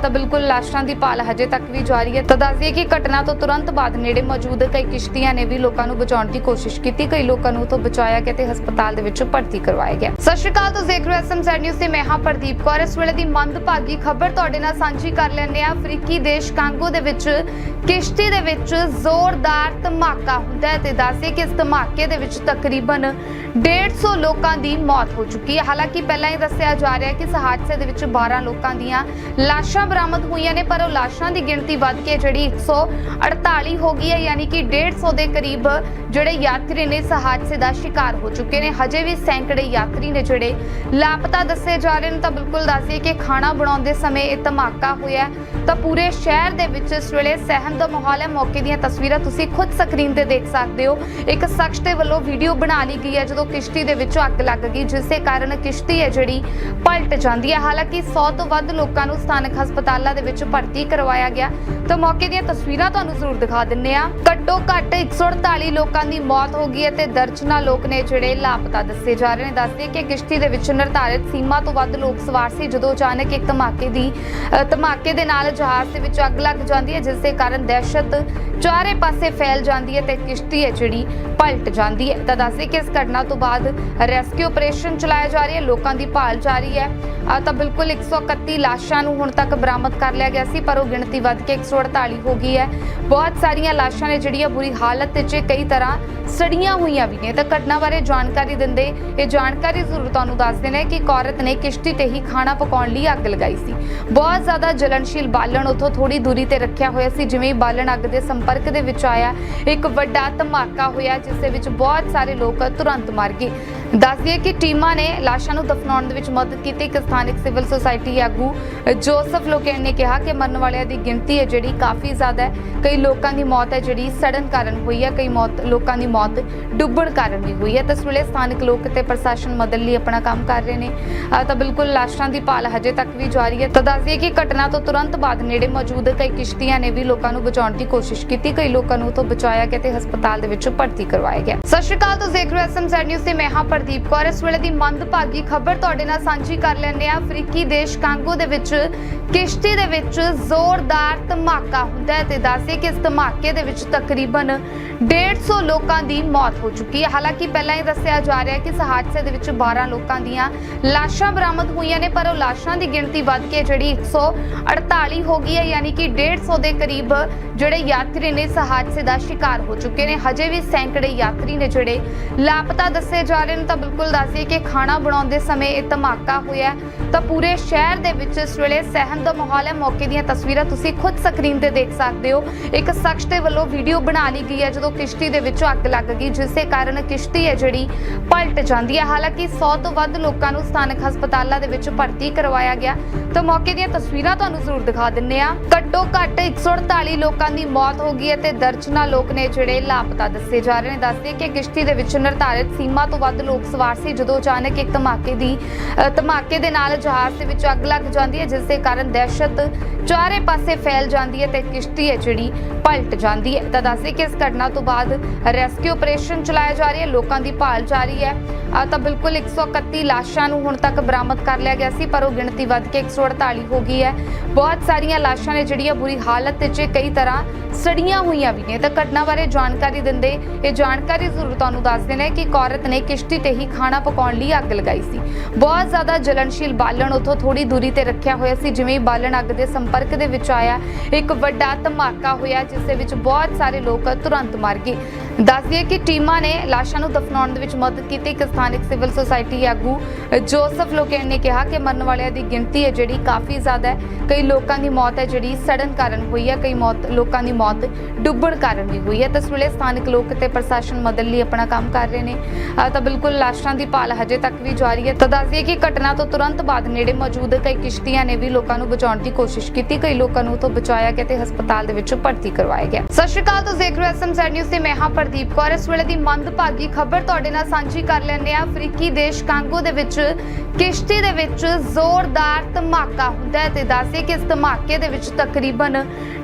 ਤਾਂ ਬਿਲਕੁਲ ਲਾਸ਼ਾਂ ਦੀ ਭਾਲ ਹਜੇ ਤੱਕ ਵੀ ਜਾਰੀ ਹੈ। ਤਾਂ ਦੱਸ ਦਈਏ ਕਿ ਘਟਨਾ ਤੋਂ ਤੁਰੰਤ ਬਾਅਦ ਨੇੜੇ ਮੌਜੂਦ ਕਈ ਕਿਸ਼ਤੀਆਂ ਨੇ ਵੀ ਲੋਕਾਂ ਨੂੰ ਬਚਾਉਣ ਦੀ ਕੋਸ਼ਿਸ਼ ਕੀਤੀ। ਕਈ ਲੋਕਾਂ ਨੂੰ ਉੱਥੋਂ ਬਚਾਇਆ ਗਿਆ ਤੇ ਹਸਪਤਾਲ ਦੇ ਵਿੱਚ ਭਰਤੀ ਕਰਵਾਇਆ ਗਿਆ। ਸਤਿ ਸ਼੍ਰੀ ਅਕਾਲ, ਤੁਸੀਂ ਦੇਖ ਰਹੇ ਹੋ ਐਸਐਮਜ਼ੈਡ ਨਿਊਜ਼ ਤੇ ਮੈਂ ਹਾਂ ਪ੍ਰਦੀਪ ਕੌਰ, ਇਸ ਵੇਲੇ ਦੀ ਮੰਦਭਾਗੀ ਖਬਰ ਤੁਹਾਡੇ ਨਾਲ ਸਾਂਝੀ ਕਰ ਲੈਂਦੇ ਆ ਅਫਰੀਕੀ ਦੇਸ਼ ਕਾਂਗੋ ਦੇ ਵਿੱਚ ਕਿਸ਼ਤੀ ਦੇ ਵਿੱਚ ਜ਼ੋਰਦਾਰ ਧਮਾਕਾ ਹੁੰਦਾ ਹੈ ਤੇ ਦੱਸਦੇ ਕਿ ਇਸ ਧਮਾਕੇ ਦੇ ਵਿੱਚ ਤਕਰੀਬਨ 150 ਲੋਕਾਂ ਦੀ ਮੌਤ ਹੋ ਚੁੱਕੀ ਹੈ। ਹਾਲਾਂਕਿ ਪਹਿਲਾਂ ਇਹ ਦੱਸਿਆ ਜਾ ਰਿਹਾ ਹੈ ਕਿ ਇਸ ਹਾਦਸੇ ਦੇ ਵਿੱਚ 12 ਲੋਕਾਂ ਦੀਆਂ ਲਾਸ਼ਾਂ ਬਰਾਮਦ ਹੋਈਆਂ ਨੇ, ਪਰ ਉਹ ਲਾਸ਼ਾਂ ਦੀ ਗਿਣਤੀ ਵੱਧ ਕੇ ਜਿਹੜੀ 148 ਹੋ ਗਈ ਹੈ, ਯਾਨੀ ਕਿ 150 ਦੇ ਕਰੀਬ ਜਿਹੜੇ ਯਾਤਰੀ ਨੇ ਇਸ ਹਾਦਸੇ ਦਾ ਸ਼ਿਕਾਰ ਹੋ ਚੁੱਕੇ ਨੇ। ਹਜੇ ਵੀ ਸੈਂਕੜੇ ਯਾਤਰੀ ਨੇ ਜਿਹੜੇ ਲਾਪਤਾ ਦੱਸੇ ਜਾ ਰਹੇ ਨੇ। ਤਾਂ ਬਿਲਕੁਲ ਦੱਸਦੀ ਕਿ ਖਾਣਾ ਬਣਾਉਂਦੇ ਸਮੇਂ ਇਹ ਧਮਾਕਾ ਹੋਇਆ ਤਾਂ ਪੂਰੇ ਸ਼ਹਿਰ ਦੇ ਵਿੱਚ ਇਸ ਵੇਲੇ ਸਹਿਮ ਦਾ ਮਾਹੌਲ ਹੈ। ਮੌਕੇ ਦੀਆਂ ਤਸਵੀਰਾਂ ਤੁਸੀਂ ਖੁਦ ਸਕਰੀਨ ਤੇ ਦੇਖ ਸਕਦੇ ਹੋ। ਇੱਕ ਸ਼ਖਸ ਦੇ ਵੱਲੋਂ ਵੀਡੀਓ ਬਣਾ ਲਈ ਗਈ ਹੈ, ਜਦੋਂ ਕਿਸ਼ਤੀ ਦੇ ਵਿੱਚੋਂ ਅੱਗ ਲੱਗ ਗਈ, ਜਿਸ ਦੇ ਕਾਰਨ ਕਿਸ਼ਤੀ ਹੈ ਜਿਹੜੀ ਪਲਟ ਜਾਂਦੀ ਹੈ। ਹਾਲਾਂਕਿ 100 ਤੋਂ ਵੱਧ ਲੋਕਾਂ ਨੂੰ ਸਥਾਨਕ ਹਸਪਤਾਲਾਂ ਦੇ ਵਿੱਚ ਭਰਤੀ ਕਰਵਾਇਆ ਗਿਆ। ਤਾਂ ਮੌਕੇ ਦੀਆਂ ਤਸਵੀਰਾਂ ਤੁਹਾਨੂੰ ਜ਼ਰੂਰ ਦਿਖਾ ਦਿੰਨੇ ਆ ਘੱਟੋ ਘੱਟ 148 ਲੋਕਾਂ ਦੀ ਮੌਤ ਹੋ ਗਈ ਹੈ ਤੇ ਦਰਜਨਾਂ ਲੋਕ ਨੇ ਜਿਹੜੇ ਲਾਪਤਾ ਦੱਸੇ ਜਾ ਰਹੇ ਨੇ। ਦੱਸਦੇ ਕਿ ਕਿਸ਼ਤੀ ਦੇ ਵਿੱਚ ਨਿਰਧਾਰਿਤ ਸੀਮਾ ਤੋਂ ਵੱਧ ਲੋਕ ਸਵਾਰ ਸੀ ਜਦੋਂ ਅਚਾਨਕ ਇੱਕ ਧਮਾਕੇ ਦੀ ਧਮਾਕੇ ਦੇ ਨਾਲ ਜਹਾਜ਼ ਦੇ ਵਿੱਚ ਅੱਗ ਲੱਗ ਜਾਂਦੀ ਹੈ, ਜਿਸ ਦੇ ਕਾਰਨ ਦਹਿਸ਼ਤ ਚਾਰੇ ਪਾਸੇ ਫੈਲ ਜਾਂਦੀ ਹੈ ਤੇ ਕਿਸ਼ਤੀ ਹੈ ਜਿਹੜੀ ਪਲਟ ਜਾਂਦੀ ਹੈ। ਤਾਂ ਦੱਸਦੇ ਕਿ ਇਸ ਘਟਨਾ ਤੋਂ ਬਾਅਦ ਰੈਸਕਿਊ ਆਪਰੇਸ਼ਨ ਚਲਾਇਆ ਜਾ ਰਿਹਾ ਹੈ, ਲੋਕਾਂ ਦੀ ਭਾਲ ਜਾਰੀ ਹੈ। ਤਾਂ ਬਿਲਕੁਲ 131 ਲਾਸ਼ਾਂ ਨੂੰ ਹੁਣ ਤੱਕ ਬਰਾਮਦ ਕਰ ਲਿਆ ਗਿਆ ਸੀ, ਪਰ ਉਹ ਗਿਣਤੀ ਵੱਧ ਕੇ 148 ਹੋ ਗਈ ਹੈ। ਬਹੁਤ ਸਾਰੀਆਂ ਲਾਸ਼ਾਂ ਨੇ ਜਿਹੜੀਆਂ ਬੁਰੀ ਹਾਲਤ ਵਿੱਚ ਕਈ ਤਰ੍ਹਾਂ ਸੜੀਆਂ ਹੋਈਆਂ ਵੀ ਨੇ। ਤਾਂ ਘਟਨਾ ਬਾਰੇ ਜਾਣਕਾਰੀ ਦਿੰਦੇ, ਇਹ ਜਾਣਕਾਰੀ ਜ਼ਰੂਰ ਤੁਹਾਨੂੰ ਦੱਸ ਦੇਣਾ ਹੈ ਕਿ ਇੱਕ ਔਰਤ ਨੇ ਕਿਸ਼ਤੀ ਤੇ ਹੀ ਖਾਣਾ ਪਕਾਉਣ ਲਈ ਅੱਗ ਲਗਾਈ ਸੀ। ਬਹੁਤ ਜ਼ਿਆਦਾ ਜਲਨਸ਼ੀਲ ਬਾਲਣ ਉੱਥੋਂ ਥੋੜੀ ਦੂਰੀ ਤੇ ਰੱਖਿਆ ਹੋਇਆ ਸੀ, ਜਿਵੇਂ ਹੀ ਬਾਲਣ ਅੱਗ ਦੇ ਸੰਪਰਕ ਦੇ ਵਿੱਚ ਆਇਆ, ਇੱਕ ਵੱਡਾ ਧਮਾਕਾ ਹੋਇਆ, ਜਿਸ ਦੇ ਵਿੱਚ ਬਹੁਤ ਸਾਰੇ ਲੋਕ ਤੁਰੰਤ ਮਰ ਗਏ। ਦੱਸ ਦਈਏ ਕਿ ਟੀਮਾਂ ਨੇ ਲਾਸ਼ਾਂ ਨੂੰ ਦਫਨਾਉਣ ਦੇ ਵਿੱਚ ਮਦਦ ਕੀਤੀ। ਇੱਕ ਸਥਾਨਕ ਸਿਵਲ ਸੁਸਾਇਟੀ ਆਗੂ ਜੋਸਫ ਲੋਕੇਨ ਨੇ ਕਿਹਾ ਕਿ ਮਰਨ ਵਾਲਿਆਂ ਦੀ ਗਿਣਤੀ ਹੈ ਜਿਹੜੀ ਕਾਫੀ ਜ਼ਿਆਦਾ ਹੈ। ਕਈ ਲੋਕਾਂ ਦੀ ਮੌਤ ਹੈ ਜਿਹੜੀ ਸੜਨ ਕਾਰਨ ਹੋਈ ਹੈ। ਕਈ ਮੌਤ, ਲੋਕਾਂ ਦੀ ਮੌਤ ਡੁੱਬਣ ਕਾਰਨ ਵੀ ਹੋਈ ਹੈ। ਤਾਂ ਇਸ ਵੇਲੇ ਸਥਾਨਕ ਲੋਕ ਤੇ ਪ੍ਰਸ਼ਾਸਨ ਮਦਦ ਲਈ ਆਪਣਾ ਕੰਮ ਕਰ ਰਹੇ ਨੇ। ਤਾਂ ਬਿਲਕੁਲ ਲਾਸ਼ਾਂ ਦੀ ਭਾਲ ਹਜੇ ਤੱਕ ਵੀ ਜਾਰੀ ਹੈ। ਤਾਂ ਦੱਸ ਦਈਏ ਕਿ ਘਟਨਾ ਤੋਂ ਤੁਰੰਤ ਬਾਅਦ ਨੇੜੇ ਮੌਜੂਦ ਕਈ ਕਿਸ਼ਤੀਆਂ ਨੇ ਵੀ ਲੋਕਾਂ ਨੂੰ ਬਚਾਉਣ ਦੀ ਕੋਸ਼ਿਸ਼ ਕੀਤੀ। ਕਈ ਲੋਕਾਂ ਨੂੰ ਉਥੋਂ ਬਚਾਇਆ ਗਿਆ ਤੇ ਹਸਪਤਾਲ ਦੇ ਵਿੱਚ ਭਰਤੀ ਕਰਵਾਇਆ ਗਿਆ। ਸਤਿ ਸ਼੍ਰੀ ਅਕਾਲ, ਤੁਸੀਂ ਦੇਖ ਰਹੇ ਹੋ ਐਸਐਮਜ਼ੈਡ ਨਿਊਜ਼ ਤੇ ਮੈਂ ਹਾਂ ਪ੍ਰਦੀਪ ਕੌਰ, ਇਸ ਵੇਲੇ ਦੀ ਮੰਦਭਾਗੀ ਖਬਰ ਤੁਹਾਡੇ ਨਾਲ ਸਾਂਝੀ ਕਰ ਲੈਂਦੇ ਆ ਅਫਰੀਕੀ ਦੇਸ਼ ਕਾਂਗੋ ਦੇ ਵਿੱਚ ਕਿਸ਼ਤੀ ਦੇ ਵਿੱਚ ਜ਼ੋਰਦਾਰ ਧਮਾਕਾ ਹੁੰਦਾ ਹੈ ਤੇ ਦੱਸਦੇ ਕਿ ਇਸ ਧਮਾਕੇ ਦੇ ਵਿੱਚ ਤਕਰੀਬਨ 150 ਲੋਕਾਂ ਦੀ ਮੌਤ ਹੋ ਚੁੱਕੀ ਹੈ। ਹਾਲਾਂਕਿ ਪਹਿਲਾਂ ਇਹ ਦੱਸਿਆ ਜਾ ਰਿਹਾ ਕਿ ਇਸ ਹਾਦਸੇ ਦੇ ਵਿੱਚ 12 ਲੋਕਾਂ ਦੀਆਂ ਲਾਸ਼ਾਂ ਬਰਾਮਦ ਹੋਈਆਂ ਨੇ, ਪਰ ਉਹ ਲਾਸ਼ਾਂ ਦੀ ਗਿਣਤੀ ਵੱਧ ਕੇ ਜਿਹੜੀ 148 ਹੋ ਗਈ ਹੈ, ਯਾਨੀ ਕਿ 150 ਦੇ ਕਰੀਬ ਜਿਹੜੇ ਯਾਤਰੀ ਨੇ ਇਸ ਹਾਦਸੇ ਦਾ ਸ਼ਿਕਾਰ ਹੋ ਚੁੱਕੇ ਨੇ। ਹਜੇ ਵੀ ਸੈਂਕੜੇ ਯਾਤਰੀ ਨੇ ਜਿਹੜੇ ਲਾਪਤਾ ਦੱਸੇ ਜਾ ਰਹੇ ਨੇ। ਤਾਂ ਬਿਲਕੁਲ ਦੱਸਦੀ ਕਿ ਖਾਣਾ ਬਣਾਉਂਦੇ ਸਮੇਂ ਇਹ ਧਮਾਕਾ ਹੋਇਆ ਤਾਂ ਪੂਰੇ ਸ਼ਹਿਰ ਦੇ ਵਿੱਚ ਇਸ ਵੇਲੇ ਸਹਿਮ ਦਾ ਮਾਹੌਲ ਹੈ। ਮੌਕੇ ਦੀਆਂ ਤਸਵੀਰਾਂ ਤੁਸੀਂ ਖੁਦ ਸਕਰੀਨ ਤੇ ਦੇਖ ਸਕਦੇ ਹੋ। ਇੱਕ ਸ਼ਖਸ ਦੇ ਵੱਲੋਂ ਵੀਡੀਓ ਬਣਾ ਲਈ ਗਈ ਹੈ, ਜਦੋਂ ਕਿਸ਼ਤੀ ਦੇ ਵਿੱਚੋਂ ਅੱਗ ਲੱਗ ਗਈ, ਜਿਸ ਦੇ ਕਾਰਨ ਕਿਸ਼ਤੀ ਹੈ ਜਿਹੜੀ ਪਲਟ ਜਾਂਦੀ ਹੈ। ਹਾਲਾਂਕਿ 100 ਤੋਂ ਵੱਧ ਲੋਕਾਂ ਨੂੰ ਸਥਾਨਕ ਹਸਪਤਾਲਾਂ ਦੇ ਵਿੱਚ ਭਰਤੀ ਕਰਵਾਇਆ ਗਿਆ। ਤਾਂ ਮੌਕੇ ਦੀਆਂ ਤਸਵੀਰਾਂ ਤੁਹਾਨੂੰ ਜ਼ਰੂਰ ਦਿਖਾ ਦਿੰਨੇ ਆ ਘੱਟੋ ਘੱਟ 148 ਲੋਕਾਂ ਦੀ ਮੌਤ ਹੋ ਗਈ ਹੈ ਤੇ ਦਰਜਨਾਂ ਲੋਕ ਨੇ ਜਿਹੜੇ ਲਾਪਤਾ ਦੱਸੇ ਜਾ ਰਹੇ ਨੇ। ਦੱਸਦੇ ਕਿ ਕਿਸ਼ਤੀ ਦੇ ਵਿੱਚ ਨਿਰਧਾਰਿਤ ਸੀਮਾ ਤੋਂ ਵੱਧ ਲੋਕ ਲੋਕ ਸਵਾਰ ਸੀ, ਜਦੋਂ ਅਚਾਨਕ ਇੱਕ ਧਮਾਕੇ ਦੀ ਧਮਾਕੇ ਦੇ ਨਾਲ ਜਹਾਜ਼ ਦੇ ਵਿੱਚ ਅੱਗ ਲੱਗ ਜਾਂਦੀ ਹੈ, ਜਿਸ ਦੇ ਕਾਰਨ ਦਹਿਸ਼ਤ ਚਾਰੇ ਪਾਸੇ ਫੈਲ ਜਾਂਦੀ ਹੈ ਤੇ ਕਿਸ਼ਤੀ ਹੈ ਜਿਹੜੀ ਪਲਟ ਜਾਂਦੀ ਹੈ। ਤਾਂ ਦੱਸਦੇ ਕਿ ਇਸ ਘਟਨਾ ਤੋਂ ਬਾਅਦ ਰੈਸਕਿਊ ਆਪਰੇਸ਼ਨ ਚਲਾਇਆ ਜਾ ਰਿਹਾ ਹੈ, ਲੋਕਾਂ ਦੀ ਭਾਲ ਜਾਰੀ ਹੈ। ਤਾਂ ਬਿਲਕੁਲ 131 ਲਾਸ਼ਾਂ ਨੂੰ ਹੁਣ ਤੱਕ ਬਰਾਮਦ ਕਰ ਲਿਆ ਗਿਆ ਸੀ, ਪਰ ਉਹ ਗਿਣਤੀ ਵੱਧ ਕੇ 148 ਹੋ ਗਈ ਹੈ। ਬਹੁਤ ਸਾਰੀਆਂ ਲਾਸ਼ਾਂ ਨੇ ਜਿਹੜੀਆਂ ਬੁਰੀ ਹਾਲਤ ਵਿੱਚ ਕਈ ਤਰ੍ਹਾਂ ਸੜੀਆਂ ਹੋਈਆਂ ਵੀ ਨੇ। ਤਾਂ ਘਟਨਾ ਬਾਰੇ ਜਾਣਕਾਰੀ ਦਿੰਦੇ, ਇਹ ਜਾਣਕਾਰੀ ਜ਼ਰੂਰ ਤੁਹਾਨੂੰ ਦੱਸ ਦੇਣਾ ਕਿ ਇੱਕ ਔਰਤ ਨੇ ਕਿਸ਼ਤੀ ਤੇ ਹੀ ਖਾਣਾ ਪਕਾਉਣ ਲਈ ਅੱਗ ਲਗਾਈ ਸੀ। ਬਹੁਤ ਜ਼ਿਆਦਾ ਜਲਨਸ਼ੀਲ ਬਾਲਣ ਉੱਥੋਂ ਥੋੜੀ ਦੂਰੀ ਤੇ ਰੱਖਿਆ ਹੋਇਆ ਸੀ, ਜਿਵੇਂ ਬਾਲਣ ਅੱਗ ਦੇ ਸੰਪਰਕ ਦੇ ਵਿੱਚ ਆਇਆ, ਇੱਕ ਵੱਡਾ ਧਮਾਕਾ ਹੋਇਆ, ਜਿਸ ਦੇ ਵਿੱਚ ਬਹੁਤ ਸਾਰੇ ਲੋਕ ਤੁਰੰਤ ਮਰ ਗਏ। ਦੱਸ ਦਈਏ ਕਿ ਟੀਮਾਂ ਨੇ ਲਾਸ਼ਾਂ ਨੂੰ ਦਫਨਾਉਣ ਦੇ ਵਿੱਚ ਮਦਦ ਕੀਤੀ। ਇੱਕ ਸਥਾਨਕ ਸਿਵਲ ਸੁਸਾਇਟੀ ਆਗੂ ਜੋਸਫ ਲੋਕੇਨ ਨੇ ਕਿਹਾ ਕਿ ਮਰਨ ਵਾਲਿਆਂ ਦੀ ਗਿਣਤੀ ਹੈ ਜਿਹੜੀ ਕਾਫੀ ਜ਼ਿਆਦਾ ਹੈ। ਕਈ ਲੋਕਾਂ ਦੀ ਮੌਤ ਹੈ ਜਿਹੜੀ ਸੜਨ ਕਾਰਨ ਹੋਈ ਹੈ। ਕਈ ਮੌਤ, ਲੋਕਾਂ ਦੀ ਮੌਤ ਡੁੱਬਣ ਕਾਰਨ ਵੀ ਹੋਈ ਹੈ। ਤਾਂ ਇਸ ਵੇਲੇ ਸਥਾਨਕ ਲੋਕ ਤੇ ਪ੍ਰਸ਼ਾਸਨ ਮਦਦ ਲਈ ਆਪਣਾ ਕੰਮ ਕਰ ਰਹੇ ਨੇ। ਤਾਂ ਬਿਲਕੁਲ ਲਾਸ਼ਾਂ ਦੀ ਭਾਲ ਹਜੇ ਤੱਕ ਵੀ ਜਾਰੀ ਹੈ। ਤਾਂ ਦੱਸ ਦਈਏ ਕਿ ਘਟਨਾ ਤੋਂ ਤੁਰੰਤ ਬਾਅਦ ਨੇੜੇ ਮੌਜੂਦ ਕਈ ਕਿਸ਼ਤੀਆਂ ਨੇ ਵੀ ਲੋਕਾਂ ਨੂੰ ਬਚਾਉਣ ਦੀ ਕੋਸ਼ਿਸ਼ ਕੀਤੀ। ਕਈ ਲੋਕਾਂ ਨੂੰ ਉਥੋਂ ਬਚਾਇਆ ਗਿਆ ਤੇ ਹਸਪਤਾਲ ਦੇ ਵਿੱਚ ਭਰਤੀ ਕਰਵਾਇਆ ਗਿਆ। ਸਤਿ ਸ਼੍ਰੀ ਅਕਾਲ, ਤੁਸੀਂ ਦੇਖ ਰਹੇ ਹੋ ਐਸਐਮਜ਼ੈਡ ਨਿਊਜ਼ ਤੇ ਮੈਂ ਹਾਂ ਪ੍ਰਦੀਪ ਕੌਰ, ਇਸ ਵੇਲੇ ਦੀ ਮੰਦਭਾਗੀ ਖਬਰ ਤੁਹਾਡੇ ਨਾਲ ਸਾਂਝੀ ਕਰ ਲੈਂਦੇ ਆ ਅਫਰੀਕੀ ਦੇਸ਼ ਕਾਂਗੋ ਦੇ ਵਿੱਚ ਕਿਸ਼ਤੀ ਦੇ ਵਿੱਚ ਜ਼ੋਰਦਾਰ ਧਮਾਕਾ ਹੁੰਦਾ ਹੈ ਤੇ ਦੱਸਦੇ ਕਿ ਇਸ ਧਮਾਕੇ ਦੇ ਵਿੱਚ ਤਕਰੀਬਨ